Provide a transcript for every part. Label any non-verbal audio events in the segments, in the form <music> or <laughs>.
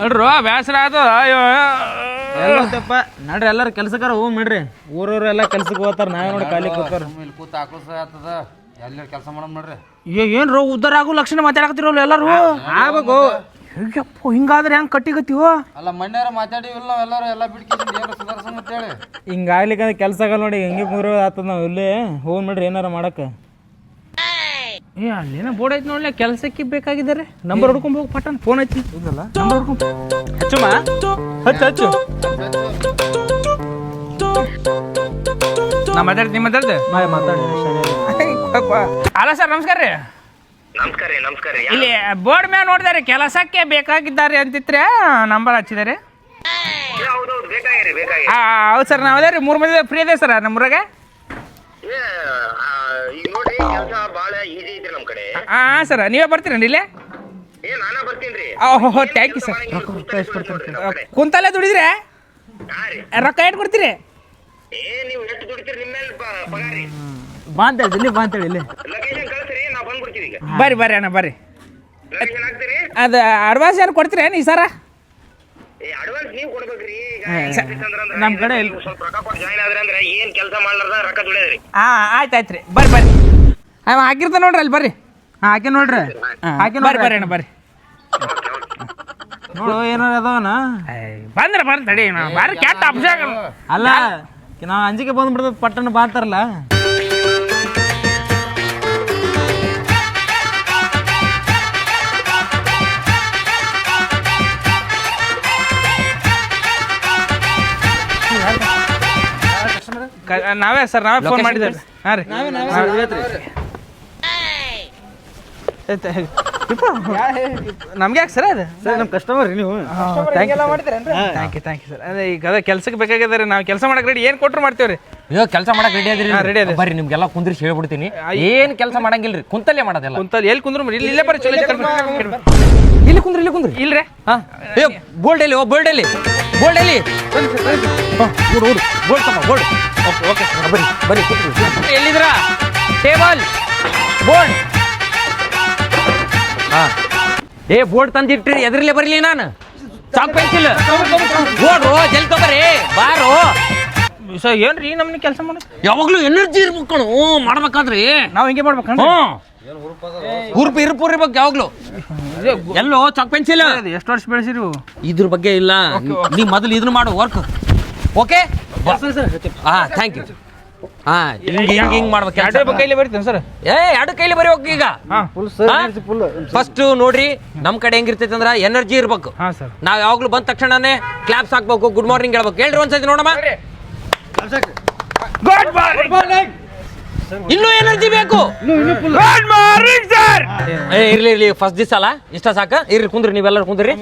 ನೋಡ್ರು ಬೇಸರ ಆಯ್ತದ? ಅಯ್ಯೋ ಎಲ್ಲತ್ತಪ್ಪ ನಡ್ರಿ ಎಲ್ಲಾರು ಕೆಲ್ಸಕ್ಕಾರ ಹೂ ಮಾಡ್ರಿ ಊರವ್ರು ಎಲ್ಲ ಕೆಲ್ಸಕ್ಕೆ ಹೋಗ್ತಾರ ನಾವೇ ನೋಡಿ ಖಾಲಿ ಕೂತಾರ. ಇಲ್ಲಿ ಕೂತ ಆತದ. ಎಲ್ಲಿ ಕೆಲಸ ಮಾಡೋಣ ನೋಡ್ರಿ. ಏನ್ರು ಉದ್ದಾರ ಆಗೋ ಲಕ್ಷಣ ಮಾತಾಡಕತ್ತಿರಲ್ಲ ಎಲ್ಲರೂ? ಆಗ್ಬೇಕು ಹೇಗಪ್ಪ ಹಿಂಗಾದ್ರೆ ಹೆಂಗ್ ಕಟ್ಟಿಗತ್ತೀವೋ? ಅಲ್ಲ ಮಣ್ಯಾರ ಮಾತಾಡಿವಿಲ್ಲ ಎಲ್ಲಾರು ಎಲ್ಲ ಬಿಡ್ಕೊಂಡು ಏನು ಸುಧಾರಿಸ ಅಂತೇಳಿ. ಹಿಂಗಾಗ್ಲಿಕ್ಕೆ ಕೆಲ್ಸ ಆಗಲ್ಲ ನೋಡಿ ಹೆಂಗೆ ಮೂರ ಆತದ ನಾವು ಇಲ್ಲೇ. ಹೋಗ್ ಮಾಡ್ರಿ ಏನಾರ ಮಾಡಕ್ಕೆ. ಏ ಅಲ್ಲೇನೋ ಬೋರ್ಡ್ ಐತಿ ನೋಡ್ಲಿ ಕೆಲಸಕ್ಕೆ ಬೇಕಾಗಿದ್ದಾರೆ. ನಂಬರ್ ಹುಡ್ಕೊಂಡ್ ಹೋಗಿ ಪಟ್ಟನ್ ಫೋನ್ ಐತಿ. ಇದಲ್ಲ ನಂಬರ್ ಹುಡ್ಕೊಂಡ್ ಹಚ್ಚುಮ ಹಚ್ಚು ಹಚ್ಚು. ನಾ ಮಾತಾಡ್ತೀನಿ ಮಾತಾಡ್ದೆ? ಮಾತಾಡಿ ಅಲ್ಲ ಸರ್ ನಮಸ್ಕಾರ ರೀ. ನಮಸ್ಕಾರ ರೀ ನಮಸ್ಕಾರ ರೀ. ಇಲ್ಲಿ ಬೋರ್ಡ್ ಮ್ಯಾಗ ನೋಡಿದಾರೆ ಕೆಲಸಕ್ಕೆ ಬೇಕಾಗಿದ್ದಾರೆ ಅಂತಿದ್ರೆ ನಂಬರ್ ಹಚ್ಚಿದಾರೆ. ಹೌದೌದು ಬೇಕಾಗಿರಿ ಹೌದು ಸರ್ ನಾವು ಅದೇ ರೀ ಮೂರು ಮಂದಿ ಫ್ರೀ ಇದೆ ಸರ್ ನಮ್ಮೂರಾಗ? ನೋಡಿ ಈಗ ನೋಡ್ರಿ ಕೆಲಸ ಭಾಳ ಹಾಂ ಸರ್ ನೀವೇ ಬರ್ತೀರೇನು ಇಲ್ಲೇ? ಏ ನಾನ ಬರ್ತೀನಿ ಓಹೋ ಥ್ಯಾಂಕ್ ಯು ಸರ್ ಕುಂತಲ್ಲೇ ದುಡಿದ್ರೆ? ಹಾ ರೊಕ್ಕ ಇಟ್ಟು ಕೊಡ್ತೀರಿ? ನಿಮ್ಮ ಬಾ ಅಂತೇಳಿ ಇಲ್ಲಿ ಬಾ ಅಂತೇಳಿ ಇಲ್ಲಿ. ಬರ್ರಿ ಬರ್ರಿ ಅಣ್ಣ ಬರ್ರಿ. ಅದು ಅಡ್ವಾನ್ಸ್ ಏನು ಕೊಡ್ತೀರೇನು ಈ ಸರ? ಏ ಅಡ್ವಾನ್ಸ್ ನೀವು ಕೊಡ್ಬೇಕ್ರಿ. ಈಗ ಸ- ಕಡೆ ಏನ್ ಕೆಲಸ ಮಾಡ್ಲಾರ್ದ ರೊಕ್ಕ ದುಡಿಯೋದ್ರಿ. ಹಾಂ ಆಯ್ತು ಆಯ್ತು ರೀ. ಬರ್ರಿ ಬರ್ರಿ. ಅವ ಹಾಕಿರ್ತಾನೆ ನೋಡ್ರಿ ಅಲ್ಲಿ ಬರ್ರಿ. ಹಾಕಿ ನೋಡ್ರಿ. ಹಾಕಿ ಬರ್ರಿ ಬರ್ರಿ ಅಣ್ಣ ಬರ್ರಿ. ನೋಡು ಏನಾರ ಅದಾವನ ಬಂದ್ರ ಬಂದ್ ತಡಿ. ಬಾರಿ ಕೆಟ್ಟ ಅಪ್ಸಾಗ ಅಲ್ಲ ನಾವು ಅಂಜಿಕೆ ಬಂದ್ಬಿಡ್ತದ ಪಟ್ಟಣ ಬಾತಾರಲ್ಲ ನಾವೇ ಸರ್ ನಾವೇ ಫೋನ್ ಮಾಡಿದ್ದೇವೆ. ಹಾಂ ರೀ. ನಮ್ಗೆ ಯಾಕೆ ಸರ್ ಅದು? ಸರ್ ನಮ್ಮ ಕಸ್ಟಮರ್ ರೀ ನೀವು. Thank you thank you sir. ಅದೇ ಈಗ ಅದೇ ಕೆಲ್ಸಕ್ಕೆ ಬೇಕಾಗಿದ್ದಾರೆ ನಾವು ಕೆಲಸ ಮಾಡಕ್ಕೆ ರೆಡಿ ಏನು ಕೊಟ್ಟರು ಮಾಡ್ತೀವಿ ರೀ ಅಯ್ಯೋ ಕೆಲಸ ಮಾಡಕ್ ರೆಡಿ ಅದ್ರಿ. ರೆಡಿ ಅದ. ಬರ್ರಿ ನಿಮ್ಗೆಲ್ಲ ಕುಂದ್ರಿಸಿ ಹೇಳ್ಬಿಡ್ತೀನಿ. ಏನು ಕೆಲಸ ಮಾಡಂಗಿಲ್ರಿ? ಕುಂತಲ್ಲೇ ಮಾಡೋದಲ್ಲ. ಕುಂತಲ್ಲಿ ಎಲ್ಲಿ ಕುಂದ್ರು ಇಲ್ಲಿ ಇಲ್ಲೇ ಬರ್ರಿ ಚಲೋ ಇಲ್ಲಿ ಕುಂದ್ರಿ ಇಲ್ಲಿ ಕುಂದ್ರಿ. ಇಲ್ರಿ? ಹಾಂ ಅಯ್ಯೋ ಬೋಲ್ಡ್ ಎಲ್ಲಿ? ಓ ಬೋಲ್ಡ್ ಎಲ್ಲಿ? ಬೋಲ್ಡ್ ಎಲ್ಲಿ? ಓಡು ಓಡು ಬೋಲ್ಡ್ ತಮ್ಮ ಬೋಲ್ಡ್. ಓಕೆ ಓಕೆ ಬರ್ರಿ ಬರ್ರಿ ಎಲ್ಲಿದ್ರಾ ಎಲ್ಲಿದ್ರ? ಟೇಬಲ್. ಬೋಲ್ಡ್. ಹಾ. ಏ ಬೋರ್ಡ್ ತಂದಿಟ್ರಿ ಎದ್ರಲ್ಲೇ ಬರಲಿ ನಾನು? Chalk pencil. ಓಡ್ರು ಜಲ್ ತಗೋರಿ ಬಾರು. ಸರ್ ಏನ್ರಿ ನಮ್ಮನ್ನ ಕೆಲಸ ಮಾಡೋದು? ಯಾವಾಗ್ಲೂ ಎನರ್ಜಿ ಇರ್ಬೇಕು ಕಣೋ ಮಾಡ್ಬೇಕಾದ್ರಿ. ನಾವು ಹಿಂಗೆ ಮಾಡ್ಬೇಕು ಹ್ಞೂ. ಹುರುಪು ಇರುಪು ಇರ್ಬೇಕು ಯಾವಾಗ್ಲೂ. ಎಲ್ಲೋ ಚಾಕ್ ಪೆನ್ಸಿಲ್. ಎಷ್ಟು ವರ್ಷ ಬೆಳೆಸಿರು? ಇದ್ರ ಬಗ್ಗೆ ಇಲ್ಲ. ನೀ ಮೊದಲು ಇದನ್ನ ಮಾಡು ವರ್ಕ್ ಓಕೆ ಹಾ ಥ್ಯಾಂಕ್ ಯು ಹಾ ಹಿಂಗ್ ಹಿಂಗ್ ಹಿಂಗ್ ಮಾಡ್ಬೇಕು ಎರಡು ಕೈಯಲ್ಲಿ ಕೈಲಿ ಬರೀತೀನಿ ಸರ್. ಏ ಎರಡು ಕೈಲಿ ಬರೀಬೇಕು ಈಗ. ಹಾಂ ಫಸ್ಟ್ ನೋಡ್ರಿ ನಮ್ ಕಡೆ ಹೆಂಗಿರ್ತೈತೆ ಅಂದ್ರ ಎನರ್ಜಿ ಇರ್ಬೇಕು. ಹಾ ಸರ್ ನಾವ್ ಯಾವಾಗ್ಲೂ ಬಂದ ತಕ್ಷಣನೇ ಕ್ಲಾಪ್ಸ್ ಹಾಕ್ಬೇಕು ಗುಡ್ ಮಾರ್ನಿಂಗ್ ಹೇಳ್ಬೇಕು. ಹೇಳ್ರಿ ಒಂದ್ಸತಿ ನೋಡಮ್ಮ. ಗುಡ್ ಮಾರ್ನಿಂಗ್ ಇನ್ನೂ ಎನರ್ಜಿ ಬೇಕು. ಏ ಇರ್ಲಿ ಇರ್ಲಿ ಫಸ್ಟ್ ದಿವಸ ಅಲ್ಲ? ಇಷ್ಟ ಸಾಕ? ಇರ್ರಿ ಕುಂದ್ರಿ ನೀವೆಲ್ಲರೂ ಕುಂದ್ರಿ.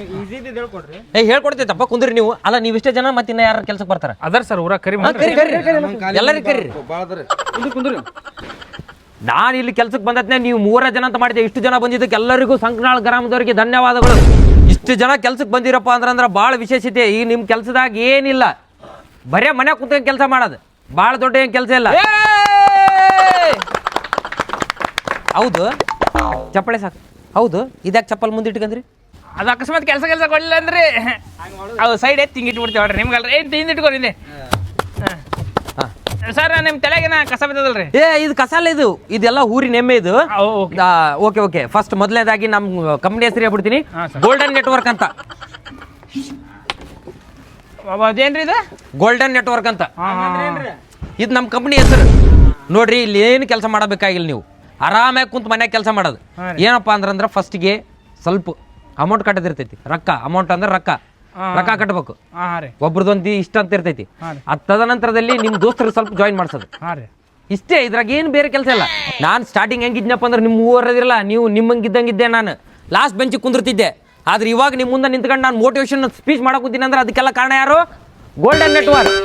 ಏ ಹೇಳ್ಕೊಡ್ತೈತಪ್ಪ ಕುಂದ್ರಿ ನೀವು. ಅಲ್ಲ ನೀವು ಇಷ್ಟೇ ಜನ ಮತ್ತೆ ಇನ್ನ ಯಾರು ಕೆಲ್ಸಕ್ಕೆ ಬರ್ತಾರ? ಅದರ್ ಸರ್ ಊರ ಕರಿ ಎಲ್ಲರಿಗೂ ಕರೀರಿ ನಾನು ಇಲ್ಲಿ ಕೆಲ್ಸಕ್ಕೆ ಬಂದದ್ನೆ ನೀವು ಮೂರ ಜನ ಅಂತ ಮಾಡಿದೆ ಇಷ್ಟು ಜನ ಬಂದಿದ್ದಕ್ಕೆ ಎಲ್ಲರಿಗೂ ಸಂಕನಾಳ ಗ್ರಾಮದವರಿಗೆ ಧನ್ಯವಾದಗಳು. ಇಷ್ಟು ಜನ ಕೆಲ್ಸಕ್ಕೆ ಬಂದಿರಪ್ಪ ಅಂದ್ರೆ ಅಂದ್ರೆ ಭಾಳ ವಿಶೇಷತೆ. ಈ ನಿಮ್ಮ ಕೆಲ್ಸದಾಗ ಏನಿಲ್ಲ. ಬರೇ ಮನೆ ಕುತ್ಕೊಂಡು ಕೆಲಸ ಮಾಡೋದು. ಭಾಳ ದೊಡ್ಡ ಏನು ಕೆಲಸ ಇಲ್ಲ. ಹೌದು. ಚಪ್ಪಳೆ ಸಾಕು. ಹೌದು ಇದ್ಯಾಕೆ ಚಪ್ಪಲ್ ಮುಂದೆ ಇಟ್ಕೊಂಡ್ರಿ ಅದು ಅಕಸ್ಮಾತ್ ಕೆಲಸ ಕೆಲಸ ಕೊಡಲಿಲ್ಲ ಅಂದ್ರೆ ಅವು ಸೈಡ್ ಎತ್ತಿ ಹಿಂಗೆ ಇಟ್ಬಿಡ್ತೇವೆ ನೋಡ್ರಿ ನಿಮ್ಗಲ್ರಿ. ಏನು ತಿಂದು ಇಟ್ಕೊಂಡಿದ್ದೆ. ಸರ್ ನಿಮ್ಮ ತಲೆಗೇನ ಕಸ ಬಿದ್ದದಲ್ರಿ? ಏ ಇದು ಕಸ ಅಲ್ಲ ಇದು. ಇದೆಲ್ಲ ಊರಿನ ಎಮ್ಮೆ ಇದು. ಓಕೆ. ಓಕೆ ಫಸ್ಟ್ ಮೊದಲನೇದಾಗಿ ನಮ್ಮ ಕಂಪ್ನಿ ಹೆಸರು ಹೇಳ್ಬಿಡ್ತೀನಿ. ಗೋಲ್ಡನ್ ನೆಟ್ವರ್ಕ್ ಅಂತ. ಅದೇನ್ರಿ ಇದು? ಗೋಲ್ಡನ್ ನೆಟ್ವರ್ಕ್ ಅಂತ. ಇದು ನಮ್ಮ ಕಂಪ್ನಿ ಹೆಸರು. ನೋಡ್ರಿ ಇಲ್ಲಿ ಏನು ಕೆಲಸ ಮಾಡಬೇಕಾಗಿಲ್ಲ ನೀವು. ಆರಾಮಾಗಿ ಕುಂತ ಮನ್ಯಾಗ ಕೆಲಸ ಮಾಡೋದು. ಏನಪ್ಪ ಅಂದ್ರೆ ಅಂದ್ರೆ ಫಸ್ಟ್ಗೆ ಸ್ವಲ್ಪ ಅಮೌಂಟ್ ಕಟ್ಟದಿರ್ತೈತಿ. ರೊಕ್ಕ ಅಮೌಂಟ್ ಅಂದ್ರೆ ರೊಕ್ಕ. ರೊಕ್ಕ ಕಟ್ಟಬೇಕು ಒಬ್ರದೊಂದು ಇಷ್ಟ ಅಂತ ಇರ್ತೈತಿ. ಅದ ತದನಂತರದಲ್ಲಿ ನಿಮ್ಮ ದೋಸ್ತರು ಸ್ವಲ್ಪ ಜಾಯಿನ್ ಮಾಡ್ಸೋದು. ಇಷ್ಟೇ ಇದ್ರಾಗ ಏನು ಬೇರೆ ಕೆಲಸ ಇಲ್ಲ. ನಾನು ಸ್ಟಾರ್ಟಿಂಗ್ ಹೆಂಗಿದ್ನಪ್ಪ ಅಂದ್ರೆ ನಿಮ್ಮ ಊರದಿರಲ್ಲ ನೀವು ನಿಮ್ಮಂಗಿದ್ದಂಗಿದ್ದೆ ನಾನು. ಲಾಸ್ಟ್ ಬೆಂಚಿಗೆ ಕುಂದಿರ್ತಿದ್ದೆ. ಆದ್ರೆ ಇವಾಗ ನಿಮ್ಮ ಮುಂದೆ ನಿಂತ್ಕೊಂಡು ನಾನು ಮೋಟಿವೇಶನ್ ಸ್ಪೀಚ್ ಮಾಡಕ್ ಕೂತೀನಿ ಅಂದ್ರೆ ಅದಕ್ಕೆಲ್ಲ ಕಾರಣ ಯಾರು? ಗೋಲ್ಡನ್ ನೆಟ್ವರ್ಕ್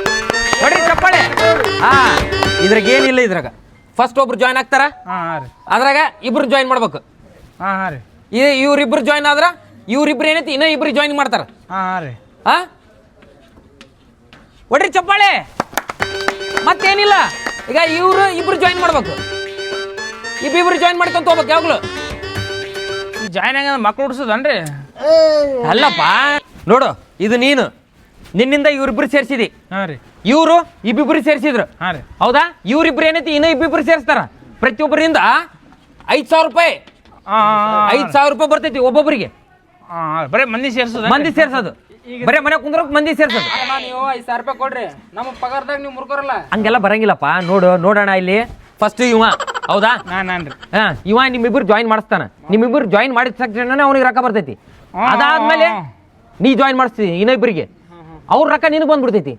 ಚಪ್ಪಾಳೆ. ಹಾ ಇದ್ರಾಗ ಏನಿಲ್ಲ ಇದ್ರಾಗ. ಫಸ್ಟ್ ಒಬ್ರು ಜಾಯ್ನ್ ಆಗ್ತಾರ? ಹಾಂ ಹಾಂ ರೀ. ಅದ್ರಾಗ ಇಬ್ರು ಜಾಯ್ನ್ ಮಾಡ್ಬೇಕು. ಹಾಂ ಹಾಂ ರೀ. ಇವ್ರಿಬ್ರು ಜಾಯ್ನ್ ಆದ್ರ ಇವ್ರಿಬ್ರು ಏನೈತಿ ಇನ್ನೂ ಇಬ್ರು ಜಾಯ್ನ್ ಮಾಡ್ತಾರ. ಹಾಂ ಹಾಂ ರೀ. ಹಾ ಒಡ್ರಿ ಚಪ್ಪಾಳೆ. ಮತ್ತೇನಿಲ್ಲ. ಈಗ ಇವ್ರು ಇಬ್ರು ಜಾಯಿನ್ ಮಾಡ್ಬೇಕು. ಇಬ್ಬಿಬ್ರು ಜಾಯಿನ್ ಮಾಡ್ಕೊಂತ ಹೋಗ್ಬೇಕು ಯಾವಾಗ್ಲು. ಜಾಯ್ನ್ ಆಗ ಮಕ್ಳು ಹುಡ್ಸೋದನ್ರಿ? ಅಲ್ಲಪ್ಪ. ನೋಡು ಇದು ನೀನು. ನಿನ್ನಿಂದ ಇವ್ರಿಬ್ರು ಸೇರ್ಸಿದಿ. ಹಾಂ ರೀ. ಇವರು ಇಬ್ಬಿಬ್ರು ಸೇರಿಸಿದ್ರು. ಹಾಂ ರೀ. ಹೌದಾ? ಇವ್ರಿಬ್ರು ಏನೈತಿ? ಇನ್ನೂ ಇಬ್ಬಿಬ್ರು ಸೇರಿಸ್ತಾರ. ಪ್ರತಿಯೊಬ್ಬರಿಂದ ಐದ್ ಸಾವಿರ ರೂಪಾಯಿ. ಐದ್ ಐದು ಸಾವಿರ ರೂಪಾಯಿ ಬರ್ತೈತಿ ಒಬ್ಬೊಬ್ಬರಿಗೆ ಆ, ಬರೀ ಮಂದಿ ಸೇರ್ಸೋದ? ಮಂದಿ ಸೇರ್ಸೋದು. ಬರೇ ಮನೆ ಕುಂದ್ರಕ್ ಮಂದಿ ಸೇರ್ಸೋದು. ಅಣ್ಣ ನೀವು ಐದು ಸಾವಿರ ರೂಪಾಯಿ ಕೊಡ್ರಿ. ನಮ್ಮ ಪಗಾರದಾಗ ನೀವು ಮುರ್ಕೋರಲ್ಲ. ಹಂಗೆಲ್ಲ ಬರಂಗಿಲ್ಲಪ್ಪ. ನೋಡು ನೋಡೋಣ ಇಲ್ಲಿ. ಫಸ್ಟ್ ಇವ. ಹೌದಾ? ನಾನು ನಾನು ರೀ ಹಾ ಇವ ನಿಮ್ಮಿಬ್ರು ಜಾಯಿನ್ ಮಾಡಿಸ್ತಾನ. ನಿಮ್ಮಿಬ್ರು ಜಾಯಿನ್ ಮಾಡಿದ ತಕ್ಷಣ ಅವನಿಗೆ ರೊಕ್ಕ ಬರ್ತೈತಿ. ಅದಾದ್ಮೇಲೆ ನೀ ಜಾಯಿನ್ ಮಾಡಿಸ್ತೀನಿ ಇನ್ನೊಬ್ಬರಿಗೆ ಅವ್ರ ರೊಕ್ಕ ನಿನಗೆ ಬಂದ್ಬಿಡ್ತೈತಿ.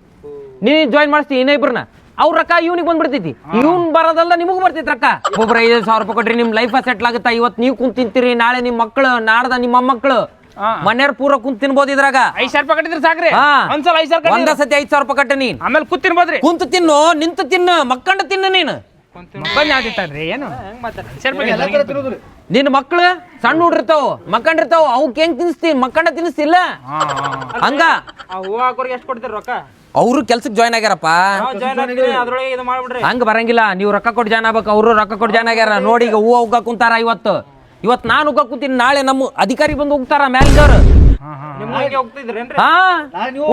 ನೀ ಜಾಯಿನ್ ಮಾಡಿಸ್ತಿ ಇನ್ನೊಬ್ಬರನ್ನ ಅವ್ರ ರೊಕ್ಕ ಇವ್ನಿಗೆ ಬಂದ್ಬಿಡ್ತೈತಿ. ಇವ್ನ್ ಬರೋದಲ್ಲ ನಿಮಗೂ ಬರ್ತೈತಿ ರೊಕ್ಕ. ಒಬ್ಬರು ಐದು ಸಾವಿರ ರೂಪಾಯಿ ಕೊಟ್ರಿ ನಿಮ್ ಲೈಫ್ ಸೆಟ್ಲ್ ಆಗುತ್ತಾ ಇವತ್ತು ನೀವು ಕುಂತ್ ತಿಂತೀರಿ ನಾಳೆ ನಿಮ್ ಮಕ್ಕಳು ನಾಡ್ದ ನಿಮ್ಮ ಮಕ್ಕಳು. ಮನೆಯವ್ರ ಪೂರ ಕುಂತ್ ತಿನ್ಬೋದು ಇದ್ರಾಗ. ಐದು ಸಾವಿರ ರೂಪಾಯಿ ಕಟ್ಟಿದ್ರೆ ಸಾಕ್ರಿ. ಹಾ. ಒಂದ್ಸಲ ಐದು ಸಾವಿರ ಒಂದ ಸತಿ ಐದು ಸಾವಿರ ರೂಪಾಯಿ ಕಟ್ಟ ನೀನ್. ಆಮೇಲೆ ಕೂತಿರ್ಬೋದ್ರಿ ಕುಂತು ತಿನ್ನು ನಿಂತು ತಿನ್ನು ಮಕ್ಕಂಡ ತಿನ್ನು ನೀನು. ನಿನ್ ಏನು? ಹೆಂಗ್ ನಿನ್ನ ಮಕ್ಳು ಸಣ್ಣ ಹುಡ್ರಿರ್ತಾವ ಮಕ್ಕಂಡಿರ್ತಾವ ಅವಕ್ಕೆ ಹೆಂಗ್ ತಿನ್ಸ್ತಿ? ಮಕ್ಕಂಡ ತಿನ್ನಿಸ್ತಿಲ್ಲ ಹಂಗ? ಆ ಹೂವು ಹಾಕೋರಿಗೆ ಎಷ್ಟು ಕೊಡ್ತೀರಿ ರೊಕ್ಕ? ಅವರು ಕೆಲ್ಸಕ್ಕೆ ಜಾಯ್ನ್ ಆಗ್ಯಾರಪ್ಪ. ಜಾಯ್ನ್ ಆಗ್ತೀರಿ ಅದ್ರೊಳಗೆ ಇದು ಮಾಡ್ಬಿಡ್ರಿ. ಹಂಗ ಬರಂಗಿಲ್ಲ ನೀವು ರೊಕ್ಕ ಕೊಟ್ಟು ಜಾಯ್ನ್ ಆಗ್ಬೇಕು ಅವರು ರೊಕ್ಕ ಕೊಟ್ಟು ಜಾಯ್ನ್ ಆಗ್ಯಾರ. ನೋಡಿ ಈಗ ಹೂವು ಉಗ್ಗ ಕುಂತಾರ ಇವತ್ತು. ಇವತ್ತು ನಾನು ಉಗ್ಗ ಕುಂತೀನಿ ನಾಳೆ ನಮ್ಮ ಅಧಿಕಾರಿ ಬಂದು ಹೋಗ್ತಾರ ಮನೆಗೆ ಹೋಗ್ತಿದ್ರೇನ್ರಿ? ಹಾ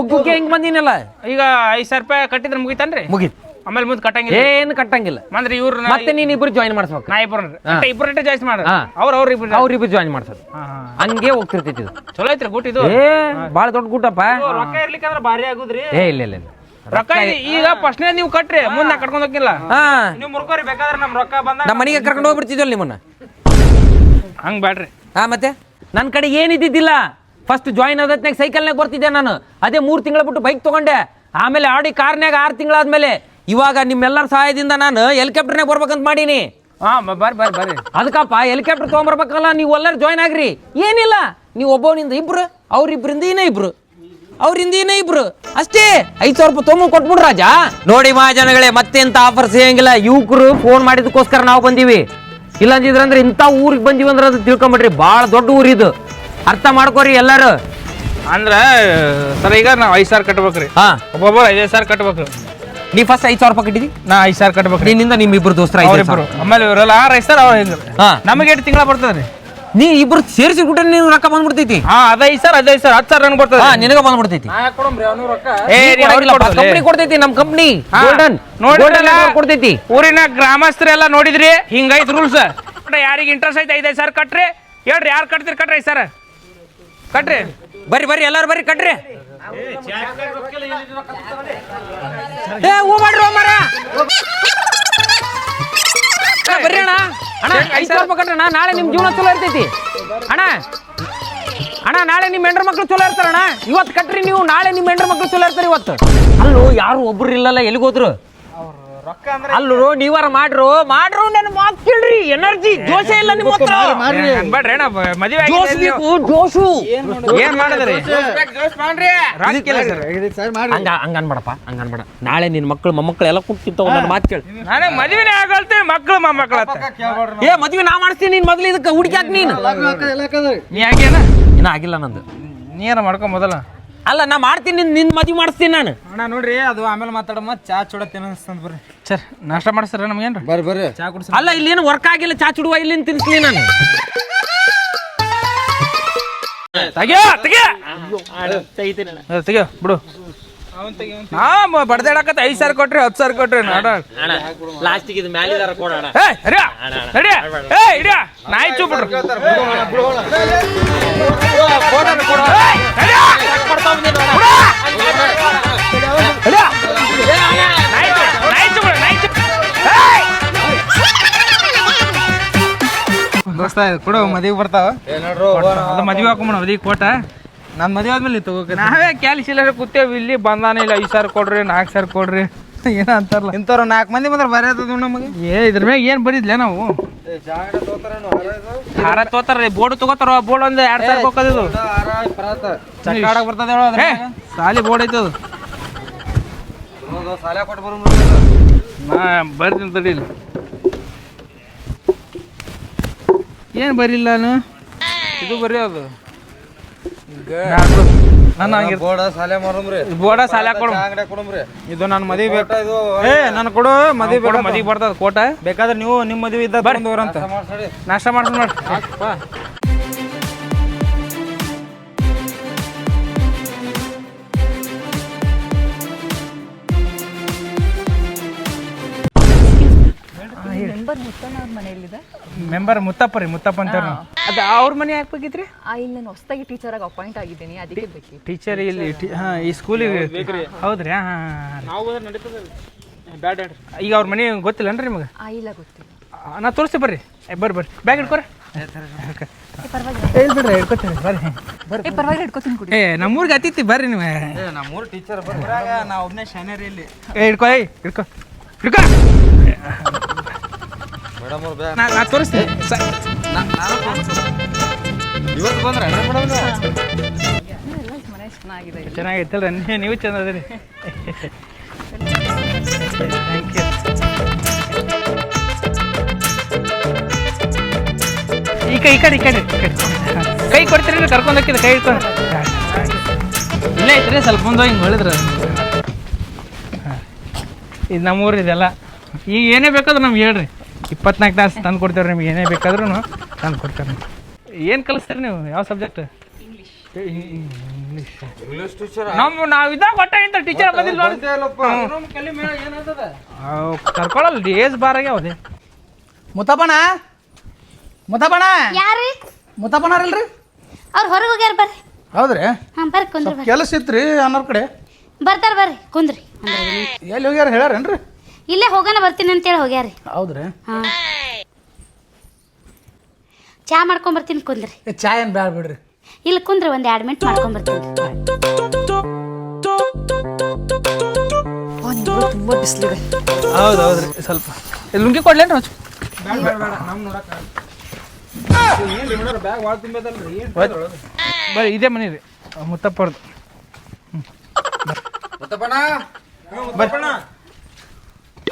ಉಗ್ಗಕ್ಕೆ ಹೆಂಗ್ ಬಂದಿನಲ್ಲ? ಈಗ ಐದ್ ಸಾವಿರ ರೂಪಾಯಿ ಕಟ್ಟಿದ್ರೆ ಮುಗಿತಾನ್ರಿ? ಮುಗೀತ್. ಆಮೇಲೆ ಮುಂದೆ ಕಟ್ಟಂಗಿಲ್ಲ. ಏನು ಕಟ್ಟಂಗಿಲ್ಲ. ಅಂದ್ರೆ ಇವ್ರು ಮತ್ತೆ ನೀನ್ ಇಬ್ರು ಜಾಯಿನ್ ಮಾಡಿಸ್ಬೇಕು. ನಾ ಇಬ್ರು ಇಬ್ಬರು ಜಾಸ್ತಿ ಮಾಡ ಅವ್ರ ಅವ್ರ ಅವ್ರ ಇಬ್ರು ಜಾಯ್ನ್ ಮಾಡ್ಸೋದು. ಹಂಗೆ ಹೋಗ್ತಿರ್ತೈತಿ ಇದು. ಚಲೋ ಐತ್ರಿ ಗುಟ್ ಇದು. ಏ ಭಾಳ ದೊಡ್ಡ ಗುಟ್ಟಪ್ಪ ರೊಕ್ಕ ಇರ್ಲಿಕ್ಕಂದ್ರ ಭಾರಿ ಆಗುದ್ರಿ. ಏ ಇಲ್ಲ ಇಲ್ಲ ಇಲ್ಲ. ರೊಕ್ಕ ಈಗ ಫಸ್ಟ್ನೇ ನೀವು ಕಟ್ರಿ. ಮುಂದೆ ನಾ ಕಟ್ಕೊಂಡು ಹೋಗಿಲ್ಲ ಹಾ. ನೀವು ಮುರ್ಕೋರಿ ಬೇಕಾದ್ರೆ ನಮ್ ರೊಕ್ಕ ಬಂದ ನಮ್ಮ ಮನೆಗೆ ಕರ್ಕೊಂಡು ಹೋಗ್ಬಿಡ್ತಿದ್ವಲ್ಲ ನಿಮ್ಮನ್ನ? ಹಂಗ್ ಬ್ಯಾಡ್ರಿ. ಹಾ ಮತ್ತೆ? ನನ್ನ ಕಡೆ ಏನಿದ್ದಿದ್ದಿಲ್ಲ. ಫಸ್ಟ್ ಜಾಯಿನ್ ಆದತ್ನಾಗ ಸೈಕಲ್ನಾಗ ಬರ್ತಿದ್ದೆ ನಾನು. ಅದೇ ಮೂರು ತಿಂಗಳ ಬಿಟ್ಟು ಬೈಕ್ ತಗೊಂಡೆ. ಆಮೇಲೆ ಆಡಿ ಕಾರ್ನ್ಯಾಗ ಆರು ತಿಂಗಳಾದ್ಮೇಲೆ ಇವಾಗ ನಿಮ್ಮೆಲ್ಲರ ಸಹಾಯದಿಂದ ನಾನು ಹೆಲಿಕಾಪ್ಟರ್ನೇ ಬರ್ಬೇಕಂತ ಮಾಡೀನಿ. ಹಾಂ ಬರ್ರಿ ಬರ್ರಿ ಬರ್ರಿ. ಅದಕ್ಕಪ್ಪ ಹೆಲಿಕಾಪ್ಟರ್ ತೊಗೊಂಬರ್ಬೇಕಲ್ಲ ನೀವು ಎಲ್ಲರೂ ಜಾಯ್ನ್ ಆಗ್ರಿ. ಏನಿಲ್ಲ ನೀವು ಒಬ್ಬವನಿಂದ ಇಬ್ರು ಅವ್ರಿಬ್ರಿಂದ ಇನ್ನೇ ಇಬ್ರು. ಅವ್ರಿಂದ ಇನ್ನೇ ಇಬ್ರು. ಅಷ್ಟೇ ಐದು ಸಾವಿರ ರೂಪಾಯಿ ತೊಗೊಂಡು ಕೊಟ್ಬಿಡ್ರಿ ರಾಜ. ನೋಡಿ ಮಹಾಜನಗಳೇ ಮತ್ತೆ ಇಂಥ ಆಫರ್ ಸಿಗಂಗಿಲ್ಲ. ಯುವಕರು ಫೋನ್ ಮಾಡಿದಕ್ಕೋಸ್ಕರ ನಾವು ಬಂದೀವಿ. ಇಲ್ಲಂದಿದ್ರಂದ್ರೆ ಇಂಥ ಊರಿಗೆ ಬಂದೀವಿ ಅಂದ್ರೆ ಅದು ತಿಳ್ಕೊಂಬಿಡ್ರಿ. ಭಾಳ ದೊಡ್ಡ ಊರಿದು ಅರ್ಥ ಮಾಡ್ಕೋರಿ ಎಲ್ಲರೂ. ಅಂದ್ರೆ ಸರ್ ಈಗ ನಾವು ಐದು ಸಾವಿರ ಕಟ್ಬೇಕ್ರಿ. ಹಾ. ಒಬ್ಬೊಬ್ಬರು ಐದೈದು ಸಾವಿರ ಕಟ್ಬೇಕು ನೀ ಫಸ್ಟ್ ಐದು ಸಾವಿರ ರೂಪಾಯಿ ಕಟ್ಟಿದಿ? ನಾ ಐದು ಸಾವಿರ ಕಟ್ಬೇಕು. ನಿನ್ನಿಂದ ನಿಮ್ಮ ಇಬ್ರು ದೋಸ್ತರ ಐದು ಅವ್ರಿಬ್ರು. ಆಮೇಲೆ ಇವರೆಲ್ಲ ಆರು ಐದು ಸಾವಿರ ಅವ್ರ ಹೆಂಗ್ರಿ? ಹಾ. ನಮಗೆ ಎಷ್ಟು ತಿಂಗಳ ಬರ್ತದ್ರಿ ನೀ ಇಬ್ರು ಸೇರಿಸಿ ಬಿಟ್ರೆ ನೀನು ರೊಕ್ಕ ಬಂದ್ಬಿಡ್ತೈತಿ. ಹಾ ಅದೈದು ಸಾವಿರ ಹದಿನೈದು ಸಾವಿರ ಹತ್ತು ಸಾವಿರ ನಂಗೆ ಬರ್ತದೆ. ಹಾ ನಿನಗ ಬಂದ್ಬಿಡ್ತೈತಿ. ಏ ಅವ್ರಿಗೆ ಕೊಡೋದು. ಕಂಪ್ನಿ ಕೊಡ್ತೈತಿ ನಮ್ ಕಂಪ್ನಿ ಹಾ. ಗೋಲ್ಡನ್ ನೋಡಿದ್ರಲ್ಲ? ಕೊಡ್ತೈತಿ. ಊರಿನ ಗ್ರಾಮಸ್ಥರೆಲ್ಲ ನೋಡಿದ್ರಿ? ಹಿಂಗೈತ್ ರೂಲ್ಸ್ ಯಾರಿಗೆ ಇಂಟ್ರೆಸ್ಟ್ ಐತೆ ಐದೈದು ಸಾವಿರ ಕಟ್ರಿ. ಹೇಳ್ರಿ ಯಾರು ಕಟ್ತೀರಿ ಕಟ್ರಿ ಐದು ಸಾವಿರ. ಕಟ್ರಿ. ಬರ್ರಿ ಬರ್ರಿ ಎಲ್ಲಾರು ಬರ್ರಿ ಕಟ್ರಿ. ಏ ಹೂ ಮಾಡ್ರಿ ಹೂ ಮಾರ ಅಣ್ಣ, ಬರ್ರಿ ಅಣ್ಣ. ಅಣ್ಣ ಐದು ಸಾವಿರ ರೂಪಾಯಿ ಅಣ್ಣ. ನಾಳೆ ನಿಮ್ಮ ಜೀವನ ಚಲೋ ಇರ್ತೈತಿ. ಅಣ್ಣ ಅಣ್ಣ ನಾಳೆ ನಿಮ್ಮ ಹೆಂಡ್ರ ಮಕ್ಳು ಚಲೋ ಇರ್ತಾರಣ್ಣ. ಇವತ್ತು ಕಟ್ರಿ ನೀವು ನಾಳೆ ನಿಮ್ಮ ಹೆಂಡ್ರ ಮಕ್ಳು ಚಲೋ ಇರ್ತಾರೆ ಇವತ್ತು. ಅಲ್ಲೂ ಯಾರು ಒಬ್ರು ಇಲ್ಲಲ್ಲ ಎಲ್ಲಿಗೋದ್ರು ರೊಕ್ಕ ಅಂದ್ರೆ ಅಲ್ಲೋ ನೀವಾರ ಮಾಡ್ರು. ಮಾಡ್ರು ನನ್ನ ಮಾತು ಕೇಳ್ರಿ. ಎನರ್ಜಿ ಜೋಶ ಇಲ್ಲ ನಿಮ್ಮ ಹತ್ರ. ಅನ್ಬೇಡ್ರಿ ಅಣ್ಣ ಮದುವೆ ಜೋಶ್ ಬೇಕು ಜೋಶು. ಏನ್ ಮಾಡಿದ್ರಿ? ರಾಜಕೀಯ ಸರ್. ಹಂಗ ಹಂಗ ಅನ್ಬೇಡಪ್ಪ ಹಂಗ ಅನ್ಬೇಡ. ನಾಳೆ ನಿನ್ನ ಮಕ್ಕಳು ಮೊಮ್ಮಕ್ಕಳು ಎಲ್ಲ ಕುಂತಿರ್ತಾವ ನನ್ನ ಮಾತು ಕೇಳಿ. ನಾನೇ ಮದುವೆನೇ ಆಗಲ್ತೀನಿ ಮಕ್ಕಳು ಕೇಳ್ಬೇಡ್ರಿ ಏ ಮದ್ವೆ ನಾ ಮಾಡಿಸ್ತೀನಿ ನೀನ್ ಮೊದ್ಲು ಇದಕ್ಕೆ ಹುಡುಕ್ಯಾಕ ನೀನು. ನೀ ಇನ್ನ ಆಗಿಲ್ಲ ನಂದು. ನೀ ಏನ ಮಾಡ್ಕೊ ಮೊದಲ? ಅಲ್ಲ ನಾ ಮಾಡ್ತೀನಿ ನಿನ್ ನಿನ್ ಮದ್ವೆ ಮಾಡಿಸ್ತೀನಿ ನಾನು. ಅಣ್ಣ ನೋಡ್ರಿ ಅದು ಆಮೇಲೆ ಮಾತಾಡಮ್ಮ ಚಾ ಚೂಡತ್ತೇನ ಅನ್ಸ್ತಂದ್ ಬರ್ರಿ ಸರ್ ನಾಷ್ಟ ಮಾಡಿಸ್ತಾರ ನಮ್ಗೇನ್ರಿ ಬರ್ರಿ ಬರ್ರಿ. ಚಾ ಕುಡ್ಸ. ಅಲ್ಲ ಇಲ್ಲೇನು ವರ್ಕ್ ಆಗಿಲ್ಲ ಚಾ ಚುಡುವ ಇಲ್ಲಿ ತಿನ್ಸ್ಲಿ ನಾನು. ತೆಗಿಯೋ ತೆಗಿಯೋ ತೆಗಿಯೋ ಬಿಡು. ಹಾ ಬಡ್ದಾಡಕತ್ತ ಐದು ಸಾವಿರ ಕೊಟ್ರಿ ಹತ್ತು ಸಾವಿರ ಕೊಟ್ರಿ ನಾಡ. ಲಾಸ್ಟಿಗೆ ಇದು ಮ್ಯಾಲಿದಾರ ಕೊಡೋಣ ಏ ನಡಿಯ ನಡಿಯ ಏ ಇಡಿಯ ನಾಯಿ. ದೋಸ್ತ ಕೊಡು ಮದುವೆ ಬರ್ತಾವ. ಮದುವೆ ಹಾಕೊಂಬಣ ಮದುವೆ ಕೋಟ ನನ್ ಮದುವೆ ಆದ್ಮೇಲೆ ನೀವು ತಗೋಕ ನಾವೇ ಕ್ಯಾಲ್ಸಿ ಇಲ್ಲ ಕೂತೇವೆ ಇಲ್ಲಿ ಬಂದಾನ ಇಲ್ಲ ಐದು ಸಾವಿರ ಕೊಡ್ರಿ ನಾಲ್ಕು ಸಾವಿರ ಕೊಡ್ರಿ. <laughs> ಏನ ಅಂತಾರಲ್ಲ. ಇಂಥವ್ರು ನಾಲ್ಕು ಮಂದಿ ಬಂದ್ರೆ ಬರೀ ಆತದ ನಮಗೆ. ಏ ಇದ್ರ ಮ್ಯಾಗ ಏನು ಬರೀದ್ಲೆ ನಾವು? ಹಾರ ತೋತಾರ ಬೋರ್ಡ್ ತಗೋತಾರ ಬೋರ್ಡ್ ಒಂದು ಎರಡು ಸಾವಿರ ಹೋಗೋದು ಚಕ್ಕಾಡಕ್ಕೆ ಬರ್ತದೆ ಬರ್ತದ ಹೇಳೋ ಸಾಲಿ ಬೋರ್ಡ್ ಐತದು. ಸಾಲ ಕೊಟ್ಟು ಬರೋ ನಾ ಬರ್ತೀನಿ ತಡಿ ಏನು ಬರಿಲ್ಲ ನಾನು? ಇದು ಬರೀ ನನ್ನ ಹಂಗೆ ಬೋಡ ಸಾಲೆ ಬೋಡ ಸಾಲೆ ಕೊಡು. ಇದು ನನ್ನ ಮದಿ ಇದು ಏ ನನ್ನ ಕೊಡು ಮದಿ ಬೇಡ ಬರ್ತದ ಕೋಟ ಬೇಕಾದ್ರೆ ನೀವು ನಿಮ್ಮ ಮದುವೆ ಇದ್ದ ಬಂದವ್ರಂತ ನಾಷ್ಟ ಮಾಡ್ತೀನಿ ನೋಡಿ ಮನೆಯಲ್ಲಿದೆ? ಮೆಂಬರ್ ಮುತ್ತಪ್ಪ ರೀ ಮುತ್ತಪ್ಪ ಅಂತ ಅದು ಅವ್ರ ಮನೆ ಹಾಕ್ಬೇಕಿತ್ರಿ ಆ ಇಲ್ಲಿ ನಾನು ಹೊಸದಾಗಿ ಟೀಚರ್ ಆಗಿ ಅಪಾಯಿಂಟ್ ಆಗಿದ್ದೀನಿ ಅದಕ್ಕೆ ಬೇಕಿತ್ತು. ಟೀಚರ್ ಇಲ್ಲಿ ಟಿ- ಹಾ ಈ ಸ್ಕೂಲಿಗೆ ಹೌದ್ರಿ ಹಾಂ ಹಾಂ ನಾವು ನಡೀತದೆ. ಬ್ಯಾಡ ಹೇಳ್ರಿ ಈಗ ಅವ್ರ ಮನೆ ಗೊತ್ತಿಲ್ಲ ಗೊತ್ತಿಲ್ಲನ್ರಿ ನಿಮಗೆ? ಆ ಇಲ್ಲ ಗೊತ್ತಿಲ್ಲ. ನಾ ತೋರಿಸ್ತೀವಿ ಬರ್ರಿ. ಏ, ಬರ್ರಿ ಬರ್ರಿ. ಬ್ಯಾಗ್ ಹಿಡ್ಕೊರಿ? ಏ, ಪರವಾಗಿಲ್ಲ. ಇಲ್ಲ ಬಿಡ್ರಿ ಹಿಡ್ಕೊತೀನಿ ಬರ್ರಿ. ಏ ಪರವಾಗಿಲ್ಲ ಇಟ್ಕೋತೀನಿ ಕುಡಿ. ಏ ನಮ್ಮೂರಿಗೆ ಅತಿಥಿ ಬರ್ರಿ ನೀವು. ನಮ್ಮೂರು ಟೀಚರ್ ಬರಾಗ ನಾ ಒಬ್ಬನೇ ಶಾನ್ಯರಿ ಇಲ್ಲಿ. ಏ ಹಿಡ್ಕೊ ಏ ಹಿಡ್ಕೊ. ಹಿಡ್ಕೊ. ಮೇಡಮ್ ಅವ್ರು ನಾ ನಾ ತೋರಿಸ್ತೀನಿ. ಸ- ಇವತ್ತು ಬಂದ್ರೆ ಮೇಡಮ್ ಎಲ್ಲ ಮನೆ ಚೆನ್ನಾಗಿದೆ ಇಲ್ಲಿ. ಚೆನ್ನಾಗೈತಲ್ರಿ ನೀ- ನೀವು ಥ್ಯಾಂಕ್ ಯು ಈ ಕಡೆ ಈ ಕಡೆ ಈ ಕಡೆ. ಕೈ ಕೊಡ್ತೀರಿ ಕರ್ಕೊಂಡು ಹೋಗ್ತಿದ್ದೆ ಕೈ ಹಿಡ್ಕೊಂಡು. ಇಲ್ಲೇ ಐತ್ರಿ ಸ್ವಲ್ಪ ಮುಂದೆ ಹಿಂಗೆ ಹೇಳಿದ್ರ ಇದು ನಮ್ಮೂರು ಇದೆಲ್ಲ ಈಗ ಏನೇ ಬೇಕಾದ್ರೆ ನಮ್ಗೆ ಹೇಳ್ರಿ. ಇಪ್ಪತ್ನಾಲ್ಕು ತಾಸು ತಂದು ಕೊಡ್ತೇವೆ ನಿಮ್ಗೆ ಏನೇ ಬೇಕಾದ್ರೂ ತಂದು ಕೊಡ್ತಾರೆ ಏನು ಕಲಿಸ್ತೀರಿ ನೀವು? ಯಾವ ಸಬ್ಜೆಕ್ಟ್? ಇಂಗ್ಲೀಷ್ ಇಂಗ್ಲೀಷ್ ಟೀಚರ್ ನಮ್ಮ ನಾವು ಇದ್ದಾಗ ಒಟ್ಟ ಇಂಥ ಟೀಚರ್ ಬಂದಿಲ್ಲ ಏಜ್ ಮುತ್ತಪ್ಪಣ ಮುತ್ತಪ್ಪಣ ಅವ್ರು ಹೊರಗೆ ಹೋಗ್ಯಾರ ಬರ್ರಿ. ಹೌದ್ರಿ? ಹಾಂ ಬರ್ರಿ ಕುಂದ್ರಿ ಕೆಲಸ ಇತ್ರಿ ಅನ್ನೋರ್ ಕಡೆ. ಬರ್ತಾರ ಬರ್ರಿ ಕುಂದ್ರಿ. ಎಲ್ಲಿ ಹೋಗ್ಯಾರ ಹೇಳ್ಯಾರೇನ್ರಿ? ಇಲ್ಲೇ ಹೋಗೋಣ ಬರ್ತೀನಿ ಅಂತೇಳಿ ಹೋಗ್ಯಾರಿ ಹೌದ್ರಿ? ಹಾಂ. ಚಾ ಮಾಡ್ಕೊಂಡ್ ಬರ್ತೀನಿ ಕುಂದ್ರಿ. ಏ ಚಾ ಏನ್ ಬ್ಯಾಡ ಬಿಡ್ರಿ. ಇಲ್ಲಿ ಕುಂದ್ರಿ ಒಂದ್ ಎರಡು ಮಿನಿಟ್ ಮಾಡ್ಕೊಂಡ್ ಬರ್ತೀನಿ. ತುಂಬಾ ಬಿಸಿಲಿದೆ. ಹೌದು ಹೌದ್ರಿ ಸ್ವಲ್ಪ ಲುಂಗಿ ಭಾಳ ತುಂಬಿದಲ್ರಿ ಬರ್ರಿ ಇದೇ ಮನೆ ರೀ ಮುತ್ತಪ್ಪರ್ದು.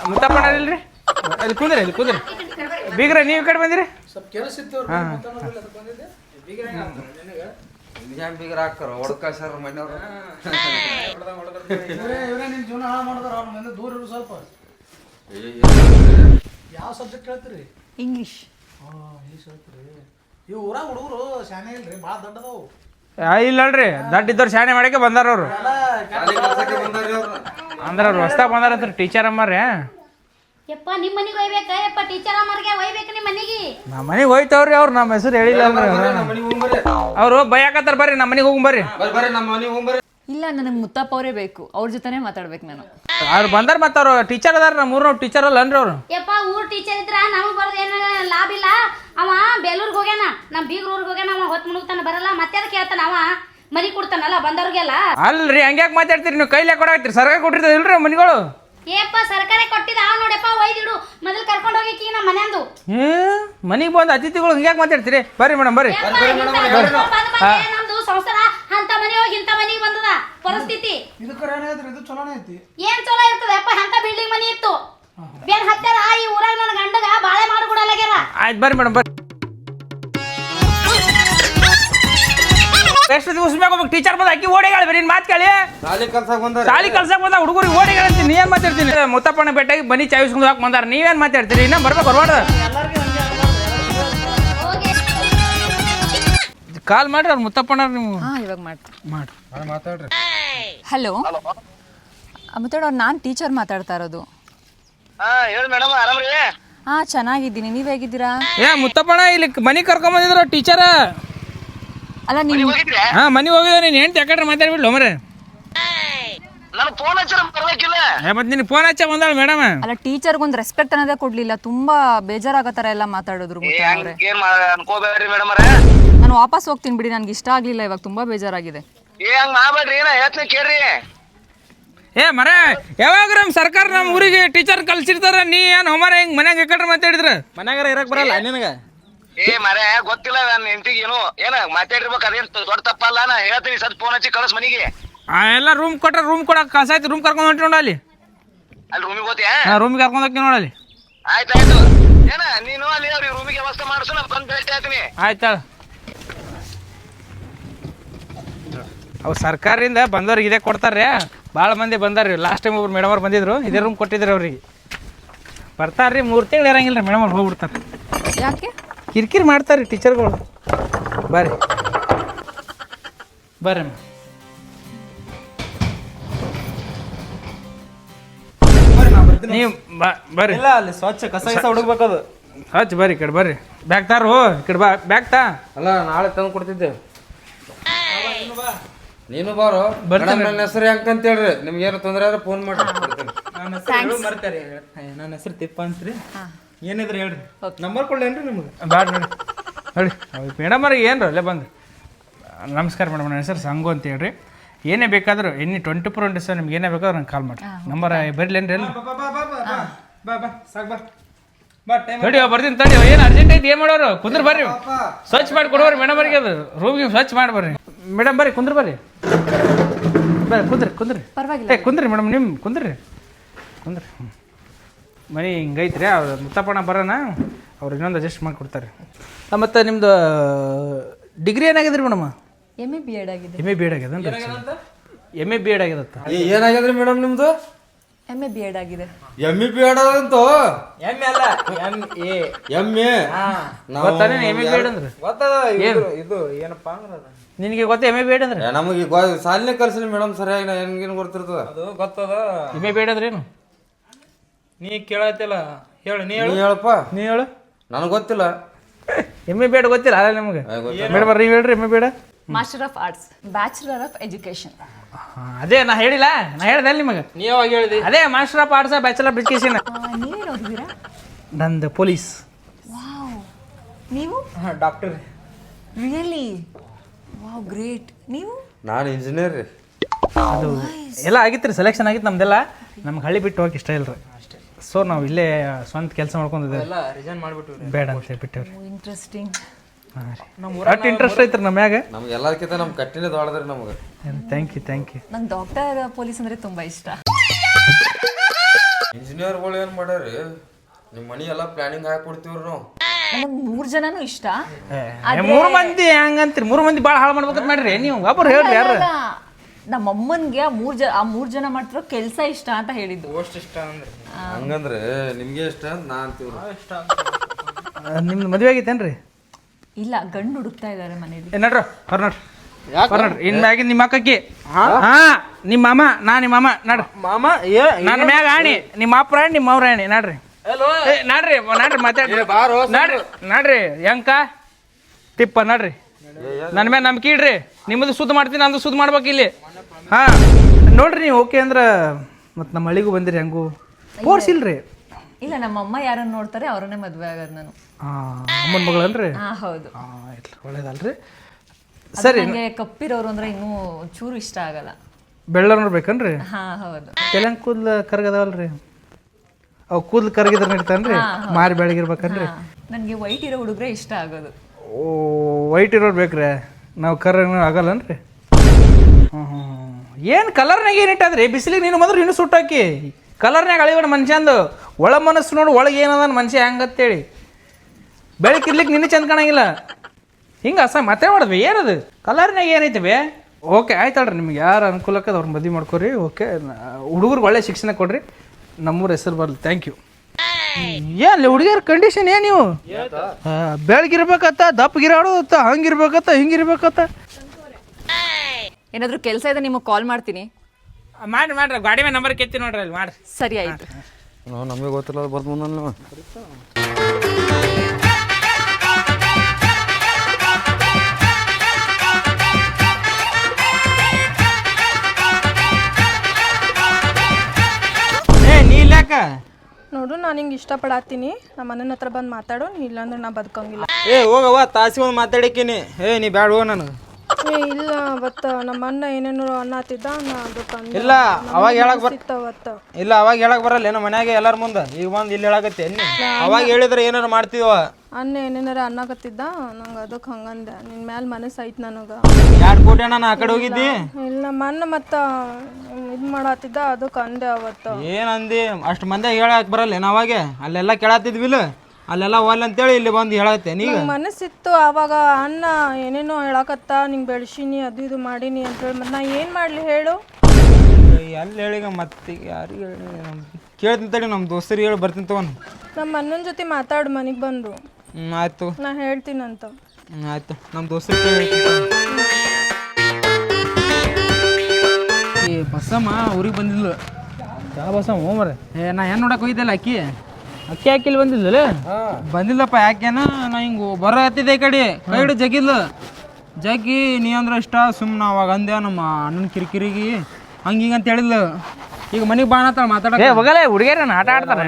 ಮುತ್ತಪ್ಪಣ್ಣ ಇಲ್ರಿ? ಅಲ್ಲಿ ಕುಂದ್ರಿ ಅಲ್ಲಿ ಕುಂದ್ರಿ. ಬೀಗ್ರ ನೀವು ಈ ಕಡೆ ಬಂದಿರಿ? ಸ್ವಲ್ಪ ಕೆಲಸ ಇತ್ತು ಬೀಗರ ಹಾಕ್ತಾರ ಹೊಡ್ಕ ಸರ್ ಮನೆಯವ್ರು ಇವರೇ ನಿಮ್ ಜೀವನ ಹಾಳು ಮಾಡಿದಾರ ಅವ್ರ ಮನೆ ದೂರ ಇರು ಸ್ವಲ್ಪ. ಯಾವ ಸಬ್ಜೆಕ್ಟ್ ಹೇಳ್ತೀರಿ? ಇಂಗ್ಲಿಷ್ ಇಂಗ್ಲೀಷ್ ಹೇಳ್ತೀರಿ. ಈ ಊರಾಗ ಹುಡುಗರು ಶಾನೆ ಇಲ್ರಿ ಭಾಳ ದೊಡ್ಡದವು. ಇಲ್ಲ ಅಲ್ರಿ ದಡ್ಡ ಇದ್ದವ್ರು ಶಾಣೆ ಮಾಡಕ್ಕೆ ಬಂದಾರ ಅವ್ರು. ಅಂದ್ರೆ ಅವ್ರು ಹೊಸ್ದಾಗ ಬಂದಾರ ಅಂತ ಟೀಚರ್ ಅಮ್ಮಾರೆ ಯಪ್ಪ ನಿಮ್ಮ ಮನೆಗೆ ಒಯ್ಬೇಕ? ಯಪ್ಪ ಟೀಚರ್ ಅಮ್ಮರ್ಗೆ ಒಯ್ಬೇಕು ನಿಮ್ಮ ಮನೆಗೆ? ನಮ್ಮ ಮನೆಗೆ ಹೋಯ್ತವ್ರಿ ಅವ್ರು ನಮ್ಮ ಹೆಸರು ಹೇಳಿಲ್ಲ ಅಂದ್ರೆ. ಅವರು ಹಾಕತ್ತಾರ ಬರ್ರಿ ನಮ್ಮ ಮನೆಗೆ ಹೋಗಿ ಬರ್ರಿ. ಬರ್ರಿ ನಮ್ಮ ಹೋಗು ಹೋಗ್ಬರ್ರಿ ಇಲ್ಲ ನನಗೆ ಮುತ್ತಪ್ಪ ಅವರೇ ಬೇಕು. ಅವ್ರ ಜೊತೆನೇ ಮಾತಾಡ್ಬೇಕು ನಾನು. ಅವ್ರು ಬಂದಾರ ಮತ್ತೆ ಅವ್ರು ಟೀಚರ್ ಅದಾರ ನಮ್ಮ ಊರ್ನವ್ರು ಟೀಚರ್ ಅಲ್ಲ ಅನ್ರಿ ಅವ್ರು. ಯಪ್ಪ ಊರ್ ಟೀಚರ್ ಇದ್ರ ನಮಗೆ ಬರೋದು ಏನ ಲಾಭ ಇಲ್ಲ? ಅವ ಬೇಲೂರ್ಗೆ ಹೋಗ್ಯಾನ ನಮ್ ಬೀಗ್ರ ಊರಿಗೆ ಹೋಗ್ಯಾನ ಅವ ಹೊತ್ತು ಮುಳುಗ್ತಾನ ಬರಲ್ಲ. ಮತ್ತೆ ಅದಕ್ಕೆ ಹೇಳ್ತಾನ ಅವ ಮನಿ ಕೊಡ್ತಾನಲ್ಲ ಬಂದವ್ರಿಗೆಲ್ಲ? ಅಲ್ರಿ ಹಂಗ್ಯಾಕ್ ಮಾತಾಡ್ತೀರಿ ನೀವು? ಕೈಲೇ ಕೊಡಾಕ್ತೀರಿ ಸರ್ಕಾರ ಕೊಟ್ಟಿರ್ತದೆ ಇಲ್ರಿ ಮನಿಗಳು? ಏಪ್ಪ ಸರ್ಕಾರ ಕೊಟ್ಟಿದ ಅವ ನೋಡಪ್ಪ ಒಯ್ದಿಡು ಮೊದಲ್ ಕರ್ಕೊಂಡು ಹೋಗಿಕ್ಕಿ ನಮ್ಮ ಮನೆಯಂದು ಹ್ಮ್ ಮನೆಗೆ ಬಂದು ಅತಿಥಿಗಳು ಹಂಗ್ಯಾಕ್ ಮಾತಾಡ್ತೀರಿ? ಬರ್ರಿ ಮೇಡಮ್ ಬರ್ರಿ. ಸಂಸಾರ ಅಂತ ಮನೆ ಹೋಗಿ ಇಂತ ಮನೆಗೆ ಬಂದದ. ಪರಿಸ್ಥಿತಿ. ಇದಕ್ಕೆ ಏನಾಯ್ತ್ರಿ ಇದು ಚಲೋನೇ ಐತಿ. ಏನ್ ಚಲೋ ಇರ್ತದೆ? ಅಪ್ಪ ಅಂತ ಬಿಲ್ಡಿಂಗ್ ಮನೆ ಇತ್ತು. ಬೇನ್ ಹತ್ತಾರ ಈ ಊರಾಗ ನನ್ನ ಗಂಡಗ ಬಾಳೆ ಮಾಡ್ಕೊಡಲಾಗ್ಯಾರ ಆಯ್ತು ಬರ್ರಿ ಮೇಡಮ್ ಬರ್ರಿ. ಎಷ್ಟು ದಿವಸ ಬೇಕು ಒಬ್ಬ ಟೀಚರ್ ಬಂದ ಅಕ್ಕಿ ಓಡಿ ಹೇಳಿ ನಿನ್ ಮಾತು ಕೇಳಿ. ಶಾಲಿ ಕಲ್ಸಕ್ ಬಂದಾರ. ಸಾಲಿ ಕಲ್ಸಕ್ ಬಂದ ಹುಡುಗರಿಗೆ ಓಡಿ ಹೇಳ್ತೀನಿ ನೀ ಏನ್ ಮಾತಾಡ್ತೀನಿ? ಮುತ್ತಪ್ಪನ ಬೆಟ್ಟಾಗಿ ಬನ್ನಿ ಚಾಯಿಸ್ಕೊಂಡು ಹಾಕಿ ಬಂದಾರ ನೀವೇನ್ ಮಾತಾಡ್ತೀರಿ? ಇನ್ನ ಬರ್ಬೇಕು ಹೊರವಾಡ. ಕಾಲ್ ಮಾಡ್ರಿ ಅವ್ರು ಮುತ್ತಪ್ಪಣ್ಣ ನೀವು. ಹಾ ಇವಾಗ ಮಾಡ್ತೀನಿ. ಮಾಡಿ ಮಾತಾಡ್ರಿ. ಹಲೋ? ಮುತ್ತಣ್ಣ ಅವ್ರು ನಾನು ಟೀಚರ್ ಮಾತಾಡ್ತಾ ಇರೋದು. ಹಾ ಹೇಳಿ ಮೇಡಮ್ ಆರಾಮ್ರಿ? ಹಾ ಚೆನ್ನಾಗಿದ್ದೀನಿ. ನೀವ್ ಹೇಗಿದ್ದೀರಾ? ಏ ಮುತ್ತಪ್ಪಣ್ಣ ಇಲ್ಲಿ ಮನಿ ಕರ್ಕೊಂಡ್ ಬಂದಿದ್ರು ಟೀಚರ? ಅಲ್ಲ ನೀವು ಹೋಗಿದ್ರಿ? ಹಾ ಮನಿ ಹೋಗಿದ್ರೆ ನೀನ್ ಹೆಂಡ್ತಿ ಯಾಕಡ್ರೆ ಮಾತಾಡ್ಬಿಡ್ಲು ಮರೆ ನಾನು ಫೋನ್ ಹಚ್ಚಾರ ಬರ್ಬೇಕಿಲ್ಲ ಏ ಮತ್ತೆ ನಿನ್ ಫೋನ್ ಹಚ್ಚ ಬಂದಾಳ ಮೇಡಮ್ ಅಲ್ಲ ಟೀಚರ್ಗೊಂದು ರೆಸ್ಪೆಕ್ಟ್ ಅನ್ನೋದೇ ಕೊಡ್ಲಿಲ್ಲ. ತುಂಬಾ ಬೇಜಾರಾಗೋ ಥರ ಎಲ್ಲ ಮಾತಾಡಿದ್ರು ಮುತ್ತಣ್ಣ ಅವ್ರೆ. ಏನ್ ಅನ್ಕೋಬೇಡ್ರಿ ಮೇಡಮ್ ನಾನು ವಾಪಸ್ ಹೋಗ್ತೀನಿ ಬಿಡಿ ನನ್ಗೆ ಇಷ್ಟ ಆಗ್ಲಿಲ್ಲ ಇವಾಗ ತುಂಬಾ ಬೇಜಾರಾಗಿದೆ. ಏ ಹಂಗ್ ಮಾಡ್ಬೇಡ್ರಿ ಏನ ಹೇಳ್ತೀನಿ ಕೇಳ್ರಿ. ಏ ಮರ ಯಾವಾಗ ನಮ್ಮ ಸರ್ಕಾರ ನಮ್ಮ ಊರಿಗೆ ಟೀಚರ್ ಕಲ್ಸಿರ್ತಾರ ನೀ ಏನ್ ಹೋಮರ ಹಿಂಗ್ ಮನ್ಯಾಗ ಯಾಕಡ್ರೆ ಮಾತಾಡಿದ್ರ? ಮನ್ಯಾಗಾರ ಇರಕ್ ಬರಲ್ಲ ನಿನಗ? ಏ ಮರೆ ಗೊತ್ತಿಲ್ಲ ನನ್ನ ಹೆಂಡತಿಗೆ ಏನು ಏನ ಮಾತಾಡಿರ್ಬೇಕು ಅದೇನ್ ದೊಡ್ಡ ತಪ್ಪಲ್ಲ ನಾ ಹೇಳ್ತೀನಿ ಸದ್ ಫೋನ್ ಹಚ್ಚಿ ಕಳಿಸ್ ಮನಿಗೆ. ಆ ಎಲ್ಲ ರೂಮ್ ಕೊಟ್ರೆ ರೂಮ್ ಕೊಡಕ್ ಕಸಾಯ್ತು ರೂಮ್ ಕರ್ಕೊಂಡ್ ಹೊಂಟಿ ನೋಡಲ್ಲಿ. ಅಲ್ಲಿ ರೂಮಿಗೆ ಹೋತಿಯಾ ಕರ್ಕೊಂಡು ರೂಮ್ ಕರ್ಕೊಂಡ್ ಹೋಗ್ತೀನಿ ನೋಡಲ್ಲಿ. ಆಯ್ತಾಯ್ತು ಏನ ನೀನು ಅಲ್ಲಿ ಅವ್ರಿಗೆ ರೂಮಿಗೆ ವ್ಯವಸ್ಥೆ ಮಾಡಿಸು ನಾ ಬಂದು ಭೇಟಿ ಆಯ್ತೀನಿ ಆಯ್ತಾ ಅವು ಸರ್ಕಾರದಿಂದ ಬಂದವ್ರಿಗೆ ಇದೇ ಕೊಡ್ತಾರೆ ಭಾಳ ಮಂದಿ ಬಂದಾರ್ರಿ. ಲಾಸ್ಟ್ ಟೈಮ್ ಒಬ್ರು ಮೇಡಮ್ ಅವ್ರು ಬಂದಿದ್ರು ಇದೇ ರೂಮ್ ಕೊಟ್ಟಿದ್ರು ಅವ್ರಿಗೆ. ಬರ್ತಾರ್ರಿ ಮೂರು ತಿಂಗಳು ಇರಂಗಿಲ್ಲ ರೀ ಮೇಡಮ್ ಅವ್ರು ಹೋಗ್ಬಿಡ್ತಾರೆ. ಯಾಕೆ? ಕಿರಿಕಿರಿ ಮಾಡ್ತಾರೆ ಟೀಚರ್ಗಳು ಬರ್ರಿ. ಬರ್ರಿ ಅಮ್ಮ. ನೀವು ಬ- ಬರ್ರಿ. ಇಲ್ಲ ಅಲ್ಲಿ ಸ್ವಚ್ಛ ಕಸ ಕಸ ಹುಡುಕ್ಬೇಕದು. ಹಚ್ಚಿ ಬರ್ರಿ ಈ ಕಡೆ ಬರ್ರಿ. ಬ್ಯಾಗ್ ತಾರು ಹೋ ಈ ಕಡೆ ಬಾ. ಬ್ಯಾಗ್ ತಾ. ಅಲ್ಲ ನಾಳೆ ತಂದು ಕೊಡ್ತಿದ್ದೆ. ನೀನು ಬಾರೋ. ಬರ್ತೀನಿ. ಮೇಡಮ್ ನನ್ನ ಹೆಸರು ಅಂತ ಹೇಳ್ರಿ. ನಿಮ್ಗೆ ಏನು ತೊಂದರೆ ಆದ್ರೆ ಫೋನ್ ಮಾಡಿ. ಕೊಡ್ತೀನಿ ನನ್ನ ಹೆಸರು ಮರ್ತಾರೆ. ನನ್ನ ಹೆಸರು ತಿಪ್ಪ ಅಂತ್ರಿ. ಏನಿದ್ರೆ ಹೇಳ್ರಿ. ನಂಬರ್ ಕೊಡ್ಲೇನ್ರಿ ನಿಮ್ಗೆ? ಬ್ಯಾಡ ನೋಡಿ. ನೋಡಿ. ಮೇಡಮ್ ಅವ್ರಿಗೆ ಏನು ಅಲ್ಲೇ ಬಂದು ನಮಸ್ಕಾರ ಮೇಡಮ್ ನನ್ನ ಹೆಸರು ಸಂಗು ಅಂತ ಹೇಳ್ರಿ. ಏನೇ ಬೇಕಾದರೂ any twenty four into sir ನಿಮ್ಗೆ ಏನೇ ಬೇಕಾದ್ರೂ ನಂಗೆ ಕಾಲ್ ಮಾಡಿ. ನಂಬರ್ ಬರಲೇನ್ರಿ ಎಲ್ಲ? ಬಾ ಬಾ ಬಾ ಬಾ ಬಾ ಬಾ ಸಾಕ್ ಬಾ. ಬಾ ಟೈಮ್ ತಡಿ ಬರ್ತೀನಿ ತಡಿ ಏನು ಅರ್ಜೆಂಟ್ ಐತಿ ಏನು ಮಾಡೋರು? ಕುಂದ್ರ ಬರ್ರಿ. ಸ್ವಚ್ಛ ಮಾಡಿ ಕೊಡೋರು ಮೇಡಮ್ ಅವ್ರಿಗೆ ಅದು. ರೂಮ್ಗೆ ಸ್ವಚ್ಛ ಮಾಡಿ ಬರ್ರಿ. ಮೇಡಮ್ ಬರ್ರಿ ಕುಂದ್ರ ಬರ್ರಿ. ಬರ್ರಿ ಕುಂದ್ರಿ ಕುಂದ್ರಿ. ಪರವಾಗಿಲ್ಲ. ಏ ಕುಂದ್ರಿ ಮೇಡಮ್ ನಿಮ್ಮ ಕುಂದ್ರಿ. ಕುಂದ್ರಿ. ಮನೆ ಮನೆ ಹಿಂಗೈತ್ರಿ ಅವ್ರು ಮುತ್ತಪ್ಪಣ ಬರೋಣ. ಅವ್ರು ಇನ್ನೊಂದು ಅಡ್ಜಸ್ಟ್ ಮಾಡಿ ಕೊಡ್ತಾರೆ ಮತ್ತು ನಿಮ್ಮದು degree ಏನಾಗಿದ್ರಿ madam M A B Ed ಆಗಿದೆ. ಎಂ ಎ ಬಿ ಎಡ್ ಆಗ್ಯದ ಎಂ ಎ ಬಿ ಎಡ್ ಆಗ್ಯದತ್ತ ಏನಾಗ್ಯದ್ರಿ ಮೇಡಮ್ ನಿಮ್ದು? ಎಂ ಎ ಬಿ ಎಡ್ ಆಗಿದೆ. ಎಂ ಬಿ ಎಡ್ ಆಡೋದಂತು ಎಂ ಅಲ್ಲ ಎಂ ಎ ಎಂ ಎ ಗೊತ್ತಾನೆ ಎಂ ಎ ಬಿ ಎಡ್ ಅಂದ್ರೆ? ಗೊತ್ತದ ಇದು ಇದು ಏನಪ್ಪ ಅಂದ್ರೆ ಅದು? ನಿನಗೆ ಗೊತ್ತ ಎಂ ಎ ಬಿ ಎಡ್ ಅಂದ್ರೆ? ನಮಗೆ ಸಾಲಿನೇ ಕಲ್ಸಿಲ್ಲ ಮೇಡಮ್ ಸರಿಯಾಗಿ ನಾ ಹೆಂಗೇನು ಗೊತ್ತಿರ್ತದ? ಅದು ಗೊತ್ತದ. ಎಂ ಎ ಬಿ ಎಡ್ ಅಂದ್ರೆ ಏನು? ನೀ ಕೇಳತ್ತಿಲ್ಲ ಹೇಳು ನೀ ಹೇಳು ನೀ ಹೇಳು. ಹೇಳಪ್ಪ. ನೀ ಹೇಳು. ನನಗೆ ಗೊತ್ತಿಲ್ಲ. ಎಂ ಬೇಡ ಗೊತ್ತಿಲ್ಲ ಅಲ್ಲ ನಿಮಗೆ? ಬೇಡ. ಬರ್ರಿ ನೀವು ಹೇಳ್ರಿ ಎಮ್ಮೆ ಬೇಡ master of arts bachelor of education ಅದೇ ನಾ ಹೇಳಿಲ್ಲ ನಾ ಹೇಳ್ದೆ ಅಲ್ಲಿ ನಿಮಗೆ. ನೀ ಹೇಳಿದೆ? ಅದೇ master of arts bachelor of education ನೀವೇನು ಓದಿದ್ದೀರಾ? ನಂದು ಪೊಲೀಸ್. ವಾವ್. ನೀವು? ಡಾಕ್ಟರ್. Really wow great. ನೀವು? ನಾನು ಇಂಜಿನಿಯರ್ ರೀ. ಅದು ಎಲ್ಲ ಆಗಿತ್ತು ರೀ ಸೆಲೆಕ್ಷನ್ ಆಗಿತ್ತು ನಮ್ದೆಲ್ಲ. ನಮ್ಗೆ ಹಳ್ಳಿ ಬಿಟ್ಟು ಹೋಗಕ್ಕೆ ಇಷ್ಟ ಇಲ್ಲ ರೀ. ಸೊ ನಾವು ಇಲ್ಲೇ ಸ್ವಂತ ಕೆಲಸ ಮಾಡ್ಕೊಂಡಿದ್ದೇವೆ. ಎಲ್ಲ ರಿಸೈನ್ ಮಾಡ್ಬಿಟ್ಟು ಬೇಡ ಅಂತ ಬಿಟ್ಟೇವ್ರಿ ಇಂಟ್ರೆಸ್ಟಿಂಗ್ ಹಾಂ ರೀ. ಅಷ್ಟು ಇಂಟ್ರೆಸ್ಟ್ ಐತ್ರಿ ನಮ್ಮ ಮ್ಯಾಗ ನಮ್ಗೆ ಎಲ್ಲದಕ್ಕಿಂತ ನಮ್ಮ ಕಟ್ಟಿನೇ ದೊಡ್ಡದ್ರಿ ನಮಗೆ. ಥ್ಯಾಂಕ್ ಯು ಥ್ಯಾಂಕ್ ಯು ನಂಗೆ ಡಾಕ್ಟರ್ ಪೊಲೀಸ್ ಅಂದ್ರೆ ತುಂಬ ಇಷ್ಟ. ಇಂಜಿನಿಯರ್ಗಳು ಏನು ಮಾಡ್ಯಾರಿ? ನಿಮ್ಮ ಮನಿ ಎಲ್ಲ ಪ್ಲಾನಿಂಗ್ ಹಾಕಿ ಕೊಡ್ತೀವ್ರಿ ನಾವು. ನನಗೆ ಮೂರು ಜನನೂ ಇಷ್ಟ. ಮೂರು ಮಂದಿ ಹೆಂಗಂತೀರಿ? ಮೂರು ಮಂದಿ ಭಾಳ ಹಾಳು ಮಾಡ್ಬೇಕಂತ ಮಾಡ್ರಿ. ನೀವು ಒಬ್ಬರು ಹೇಳ್ರಿ ಯಾರು ಅಲ್ಲ, ನಮ್ಮ ಅಮ್ಮನ್ಗೆ ಆ ಮೂರ್ ಜನ ಆ ಮೂರ್ ಜನ ಮಾಡ್ತಿರೋ ಕೆಲಸ ಇಷ್ಟ ಅಂತ ಹೇಳಿದ್ದು. ಅಷ್ಟು ಇಷ್ಟ ಅಂದ್ರೆ? ಹಂಗಂದ್ರೆ ನಿಮ್ಗೆ ಇಷ್ಟ ಅಂತ ನಾ ಅಂತೀವ್ರಿ. ನಿಮ್ದು ಮದುವೆ ಆಗೈತೇನ್ರಿ ಇಲ್ಲ ಗಂಡು ಹುಡುಕ್ತಾ ಇದಾರೆ ಮನೇಲಿ. ಏ ನಡ್ರ ಹೊರ ನೋಡ್ರಿ ಹೊರ ನೋಡ್ರಿ ಇನ್ ಮ್ಯಾಗಿನ ನಿಮ್ಮ ಅಕ್ಕಿ ಹಾ? ನಿಮ್ಮ ಮಾಮ ನಾ ನಿಮ್ಮ ಮಾಮ ನಡ್ರಿ. ಮಾಮ ಏ ನನ್ನ ಮ್ಯಾಗ ಆಣಿ ನಿಮ್ಮ ಅಪ್ಪ ರಾಣಿ ನಿಮ್ಮ ಅವ್ರ ಆಣಿ ನಡ್ರಿ. ಏ, ನಡ್ರಿ ನಡ್ರಿ ಮಾತಾಡ್ರಿ. ನಡ್ರಿ ನಡ್ರಿ ಯಂಕ. ತಿಪ್ಪ ನಡ್ರಿ. ನನ್ನ ಮ್ಯಾಗ ನಂಬಿಕೆ ಇಡ್ರಿ. ನಿಮ್ಮದು ಸುದ್ದಿ ಮಾಡ್ತೀನಿ ನಂದು ಸುದ್ದಿ ಮಾಡ್ಬೇಕು ಇಲ್ಲಿ ಹಾ ನೋಡ್ರಿ ನೀವು ಓಕೆ ಅಂದ್ರೆ ಮತ್ತೆ ನಮ್ಮ ಹಳ್ಳಿಗೂ ಬಂದಿರಿ ಹೆಂಗೂ. ಫೋರ್ಸ್ ಇಲ್ರಿ. ಇಲ್ಲ ನಮ್ಮ ಅಮ್ಮ ಯಾರನ್ನ ನೋಡ್ತಾರೆ ಅವ್ರನ್ನೇ ಮದುವೆ ಆಗೋದು ನಾನು. ಅಮ್ಮನ ಮಗಳನ್ರಿ? ಹಾ ಹೌದು. ಹಾಂ ಇಲ್ಲ ಒಳ್ಳೇದಲ್ರಿ. ಸರಿ ನನಗೆ ಕಪ್ಪಿರೋರು ಅಂದ್ರೆ ಇನ್ನೂ ಚೂರು ಇಷ್ಟ ಆಗಲ್ಲ. ಬೆಳ್ಳ ನೋಡ್ಬೇಕನ್ರಿ? ಹಾ ಹೌದು. ತೆಲಂಗ್ ಕೂದ್ಲು ಕರ್ಗದವಲ್ರಿ? ಅವು ಕೂದ್ಲು ಕರ್ಗಿದ್ರೆ ನಡೀತಾನ್ರಿ? ಮಾರಿ ಬೆಳಗಿರ್ಬೇಕನ್ರಿ? ನನಗೆ ವೈಟ್ ಇರೋ ಹುಡುಗ್ರೆ ಇಷ್ಟ ಆಗೋದು. ಓ ವೈಟ್ ಇರೋರು ಬೇಕ್ರಿ? ನಾವು ಕರ್ರ ಆಗಲ್ಲನ್ರಿ? ಹ್ಞೂ ಹ್ಞೂ ಏನು ಕಲರ್ನಾಗ ಏನು ಇಟ್ಟದ್ರಿ? ಬಿಸಿಲಿಗೆ ನೀನು ಬಂದ್ರೆ ಇನ್ನು ಸುಟ್ಟಾಕಿ ಕಲರ್ನಾಗ ಅಳಿಬೇಡ ಮನುಷ್ಯಂದು. ಒಳ ಮನಸ್ಸು ನೋಡಿ ಒಳಗೆ ಏನದ ಮನುಷ್ಯ ಹೆಂಗತ್ತೇಳಿ ಬೆಳಕಿರ್ಲಿಕ್ಕೆ ನಿನ್ನೆ ಚಂದ ಕಾಣಂಗಿಲ್ಲ. ಹಿಂಗೆ ಅಸ ಮತ್ತೆ ಮಾಡಿದ್ವಿ ಏನದು? ಕಲರ್ನಾಗ ಏನೈತಿವೆ ಓಕೆ ಆಯ್ತಾಳ್ರಿ ನಿಮ್ಗೆ ಯಾರು ಅನುಕೂಲಕ್ಕದ ಅವ್ರ ಮದುವೆ ಮಾಡ್ಕೊರಿ. ಓಕೆ ಹುಡುಗರು ಒಳ್ಳೆ ಶಿಕ್ಷಣ ಕೊಡ್ರಿ. ನಮ್ಮೂರ ಹೆಸರು ಬರಲಿ ಥ್ಯಾಂಕ್ ಯು ಏನ್ ಹುಡುಗಿಯರ ಕಂಡೀಷನ್ ಏನು ನೀವು? ಬೆಳಗಿರ್ಬೇಕತ್ತ ದಪ್ಪಗಿರಾಡೋದತ್ತ ಹಂಗಿರ್ಬೇಕತ್ತ ಹಿಂಗಿರ್ಬೇಕತ್ತ ಏನಾದರೂ ಕೆಲಸ ಇದೆ ನಿಮಗೆ ಕಾಲ್ ಮಾಡ್ತೀನಿ. ಮಾಡ್ರಿ ಮಾಡ್ರಿ. ಗಾಡಿ ಮೇಲೆ ನಂಬರ್ ಕೆತ್ತಿ ನೋಡ್ರಿ ಅಲ್ಲಿ ಮಾಡ್ರಿ. ಸರಿ ಆಯ್ತು. ನಾವು ನಮಗೆ ಗೊತ್ತಿಲ್ಲ ಬರ್ದು ಮುಂದಲ್ಲ ಏ ನೀ ಇಲ್ಲಾಕ ನೋಡು ನಾನು ಹಿಂಗೆ ಇಷ್ಟಪಡಾತೀನಿ. ನಮ್ಮ ಮನೆ ಹತ್ರ ಬಂದು ಮಾತಾಡು ನೀ ಇಲ್ಲಾಂದ್ರೆ ನಾ ಬದುಕಂಗಿಲ್ಲ. ಏ ಹೋಗವ್ವ ತಾಸಿ ಒಂದು ಮಾತಾಡಿಕಿನಿ ಏ ನೀ ಬ್ಯಾಡ ಹೋಗ ನನಗೆ. ಏ ಇಲ್ಲ ಅವತ್ತ ನಮ್ಮ ಅಣ್ಣ ಏನೇನೋ ಅನ್ನತ್ತಿದ್ದ ನಾ ಅದಕ್ಕೆ ಅಂದೆ. ಇಲ್ಲ ಅವಾಗ ಹೇಳಕ್ ಬರ್ ಇಲ್ಲ ಅವಾಗ ಹೇಳಕ್ ಬರಲ್ಲ ಏನೋ ಮನ್ಯಾಗ ಎಲ್ಲಾರ ಮುಂದೆ. ಈಗ ಬಂದು ಇಲ್ಲಿ ಹೇಳಕತ್ತೆ ಅವಾಗ ಹೇಳಿದ್ರೆ ಏನಾರು ಮಾಡ್ತೀವ? ಅಣ್ಣ ಏನೇನಾರ ಅನ್ನಕತ್ತಿದ್ದ ನಂಗೆ ಅದಕ್ಕೆ ಹಂಗಂದೆ. ನಿನ್ನ ಮ್ಯಾಲ ಮನಸ್ಸು ಐತ್ ನನಗೆ. ಎರಡು ಕೋಟಿ ನಾನು ಆ ಕಡೆ ಹೋಗಿದ್ದಿ? ಇಲ್ಲ ನಮ್ಮ ಅಣ್ಣ ಮತ್ತು ಇದು ಮಾಡತ್ತಿದ್ದ ಅದಕ್ಕೆ ಅಂದೆ ಅವತ್ತು. ಏನಂದಿ ಅಷ್ಟು ಮಂದ್ಯಾಗ ಹೇಳಕ್ ಬರಲ್ಲ ಏನ್ ಅವಾಗೆ? ಅಲ್ಲೆಲ್ಲ ಕೇಳತ್ತಿದ್ವಿಲ್ಲ ಅಲ್ಲೆಲ್ಲ ಒಲ್ಲ ಅಂತೇಳಿ ಇಲ್ಲಿ ಬಂದು ಹೇಳತ್ತೆ ನೀವು ನಂಗೆ ಮನಸ್ಸಿತ್ತು ಆವಾಗ ಅಣ್ಣ ಏನೇನೋ ಹೇಳಕತ್ತ ನಿಂಗೆ ಬೆಳ್ಸೀನಿ ಅದು ಇದು ಮಾಡೀನಿ ಅಂತೇಳಿ ಮತ್ತೆ ನಾ ಏನು ಮಾಡಲಿ ಹೇಳು? ಎಲ್ಲಿ ಹೇಳಿಗ ಮತ್ತೆ? ಯಾರಿಗೆ ಕೇಳ್ತೀನಿ ತಡಿ ನಮ್ಮ ದೋಸ್ತರಿಗೆ ಹೇಳಿ ಬರ್ತೀನಿ ತಗೊಂಡು ನಮ್ಮ ಅಣ್ಣನ ಜೊತೆ ಮಾತಾಡು ಮನೆಗೆ ಬಂದು. ಹ್ಞೂ ಆಯ್ತು ನಾ ಹೇಳ್ತೀನಂತ. ಹ್ಞೂ ಆಯ್ತು ನಮ್ಮ ದೋಸ್ತರಿಗೆ ಈ ಬಸ್ಸಮ್ಮ ಊರಿಗೆ ಬಂದಿದ್ಲು. ಬಸಮ್ಮ ಬಸ ಹೋಮರೆ ಏ ನಾ ಏನು ನೋಡಕ್ಕೆ ಹೋಗಿದ್ದಲ್ಲ ಅಕ್ಕಿ? ಅಕ್ಕಿ ಹಾಕಿಲ್ ಬಂದಿಲ್ಲ ಬಂದಿಲ್ಲಪ್ಪ ಯಾಕೇನ ನಾ ಹಿಂಗೆ ಬರೋ ಹತ್ತಿದೆ ಈ ಕಡೆ. ಕೈ ಹಿಡಿದು ಜಗ್ಗಿ ನೀ ಅಂದ್ರೆ ಇಷ್ಟ? ಸುಮ್ಮನೆ ಅವಾಗ ಅಂದೆ ನಮ್ಮ ಅಣ್ಣನ ಕಿರಿಕಿರಿಗಿ. ಹಂಗೆ ಹಿಂಗೆ ಅಂತ ಹೇಳಿದ್ಲು. ಈಗ ಮನೆಗೆ ಬಾಣತ್ತಾಳ ಮಾತಾಡಕ್ಕೆ ಹೋಗಲೇ ಹುಡುಗಿಯರ ಆಟ ಆಡ್ತಾರೆ?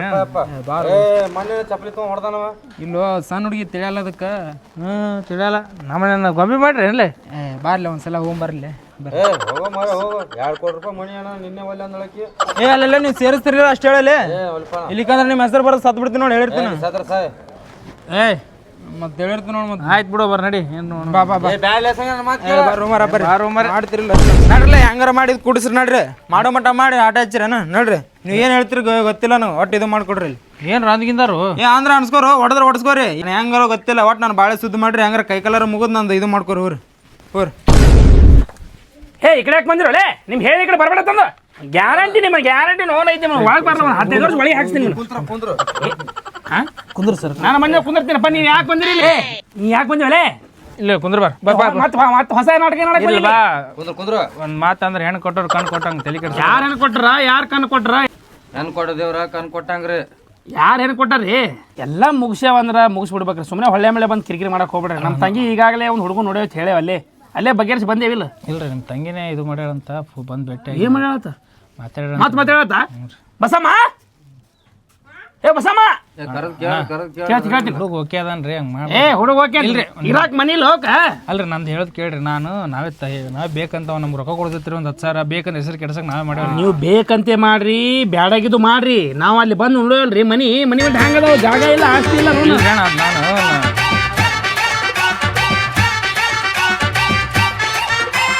ಇಲ್ಲೋ ಸಣ್ಣ ಹುಡುಗಿ ತಿಳಿಯಲ್ಲ ಅದಕ್ಕೆ. ಹ್ಞೂ ತಿಳಿಯಲ್ಲ. ನಮ್ಮನ್ನ ಗೊಂಬೆ ಮಾಡ್ರಿ ಅಲ್ಲೇ ಬಾರ್ಲಿ ಒಂದ್ಸಲ ಹೋಗಿ ಬರ್ಲಿ. ಏ ಅಲ್ಲೆಲ್ಲ ನೀವು ಸೇರಿಸ್ತಿರಲಿಲ್ಲ ಅಷ್ಟು ಹೇಳಲಿ ಇಲ್ಲಿಕಂದ್ರೆ ನಿಮ್ಮ ಹೆಸರು ಬರೋದು ಸತ್ ಬಿಡ್ತೀನಿ ನೋಡಿ ಹೇಳಿರ್ತೀನಿ ಏ ಮತ್ತೆ ಹೇಳಿರ್ತೀನಿ ನೋಡಿ ಮತ್ತೆ. ಆಯ್ತು ಬಿಡು ಬರ್ ನಡಿ. ಏನು ಬಾ ಬಾ ಬಾ. ಏ, ಬಾ ರೂಮರ ಬರ್ರಿ ಮಾಡ್ತಿರಲ್ಲ ನಡ್ರಲ್ಲ ಹೆಂಗಾರ ಮಾಡಿ ಕುಡಿಸ್ರಿ ನಡ್ರಿ. ಮಾಡೋ ಮಟ್ಟ ಮಾಡಿ ಆಟ ಹಚ್ಚಿರೇನ ನೋಡ್ರಿ. ನೀವು ಏನು ಹೇಳ್ತೀರಿ ಗೊತ್ತಿಲ್ಲ ನಾವು ಒಟ್ಟು ಇದು ಮಾಡ್ಕೊಡ್ರಿ ಏನು ರಂದ್ಗಿಂದಾರು ಏ ಅಂದ್ರೆ ಅನ್ಸ್ಕೋರು ಹೊಡೆದ್ರೆ ಹೊಡ್ಸ್ಕೋರಿ. ಹೆಂಗಾರ ಗೊತ್ತಿಲ್ಲ ಒಟ್ಟು ನಾನು ಭಾಳ ಸುದ್ದಿ ಮಾಡ್ರಿ ಹೆಂಗಾರ ಕೈ ಕಲರ್ ಮುಗಿದ್ ನಂದು ಇದು ಮಾಡ್ಕೊರಿ ಊರು. ಊರು. ಹೇ ಈ ಕಡೆ ಯಾಕೆ ಬಂದಿರೋಳೆ ನಿಮ್ ಹೇಳಿ ಈ ಕಡೆ ಬರಬೇಡ ತಂದು. ಗ್ಯಾರಂಟಿ ನಿಮ್ಮ ಗ್ಯಾರಂಟಿ ನೋನ್ ಐತಿ ನಿಮ್ಗೆ. ಒಳಗೆ ಬರಲ್ಲ ಒಂದು ಹದಿನೈದು ವರ್ಷ ಒಳಗೆ ಹಾಕ್ಸ್ತೀನಿ ಕುಂದ್ರ ಸರ್. ನಾನು ಮನೆ ಕುಂದಿರ್ತೀನಪ್ಪ ನೀವು ಯಾಕೆ ಬಂದಿರಿ ಇಲ್ಲಿ? ನೀ ಯಾಕೆ ಬಂದಿವಲೆ ಇಲ್ಲ ಕುಂದ್ರ ಬರ್ ಬಾ ಬಾ ಮತ್ತೆ ಮತ್ತೆ ಹೊಸ ನಾಟಕ ನೋಡಕ್ಕೆ ಇಲ್ಲ ಬಾ. ಕುಂದ್ರ ಕುಂದ್ರ. ಒಂದು ಮಾತಂದ್ರೆ ಹೆಣ್ಣು ಕೊಟ್ಟರು ಕಣ್ ಕೊಟ್ಟಂಗೆ ತಲೆ ಕೆಡ್ಸ ಯಾರು ಹೆಣ್ಣು ಕೊಟ್ರ? ಯಾರು ಕಣ್ಣು ಕೊಟ್ರ? ನನ್ ಕೊಡ ದೇವ್ರ ಕಣ್ ಕೊಟ್ಟಂಗ್ರಿ. ಯಾರು ಹೆಣ್ಣು ಕೊಟ್ಟಾರ್ರಿ? ಎಲ್ಲ ಮುಗಿಸ್ಯಾವ ಅಂದ್ರೆ ಮುಗಿಸ್ಬಿಡ್ಬೇಕ್ರಿ. ಸುಮ್ಮನೆ ಹೊಳ್ಳೆ ಮಳೆ ಬಂದು ಕಿರಿಕಿರಿ ಮಾಡಕ್ಕೆ ಹೋಗ್ಬೇಡ್ರಿ. ನಮ್ಮ ತಂಗಿ ಈಗಾಗಲೇ ಒಂದು ಹುಡುಗ ನೋಡೋ ಹೇಳೇವಲ್ಲಿ ಹೇಳೇವ ಅಲ್ಲೇ ಬಗೆಹರಿಸಿ ಬಂದೇವಿಲ್ಲ ಇಲ್ರಿ ನಿಮ್ಮ ತಂಗಿನೇ ಇದು ಮಾಡ್ಯಾಳಂತ ಫು- ಬಂದ್ ಭೇಟಿ ಏನ್ ಮಾಡ್ಯಾಳತ್ತ ಮಾತಾಡ ಮತ್ತೆ ಮಾತಾಡತ್ತ ಬಸಮ್ಮ? ಏ ಬಸಮ್ಮ! ಕೇಳ್ತಿ ಕೇಳ್ತಿ. ಹುಡುಗ ಓಕೆ ಅದನ್ರಿ ಹಂಗೆ ಮಾಡಿ. ಏ ಹುಡುಗ ಓಕೆ ಇಲ್ರಿ ಇರಾಕ್ ಮನಿ ಲೋಕ? ಅಲ್ರಿ ನಂದು ಹೇಳೋದು ಕೇಳ್ರಿ ನಾನು ನಾವೇ ತ ನಾವೇ ಬೇಕಂತ ಅವ್ನು ನಮ್ಗೆ ರೊಕ್ಕ ಕೊಡ್ತಿರ್ತೀರಿ ಒಂದು ಹತ್ತು ಸಾವಿರ ಬೇಕಂತ ಹೆಸರು ಕೆಡ್ಸಕ್ಕೆ ನಾವೇ ಮಾಡ್ಯಾವ ನೀವು ಬೇಕಂತೆ ಮಾಡ್ರಿ ಬ್ಯಾಡಾಗಿದ್ದು ಮಾಡ್ರಿ. ನಾವು ಅಲ್ಲಿ ಬಂದು ನೋಡೋಲ್ರಿ ಮನಿ ಮನಿ ಬಿಟ್ಟು ಹ್ಯಾಂಗದಾವ ಜಾಗ ಇಲ್ಲ ಆಸ್ತಿ ಇಲ್ಲ ನೋಡು. ನಾನು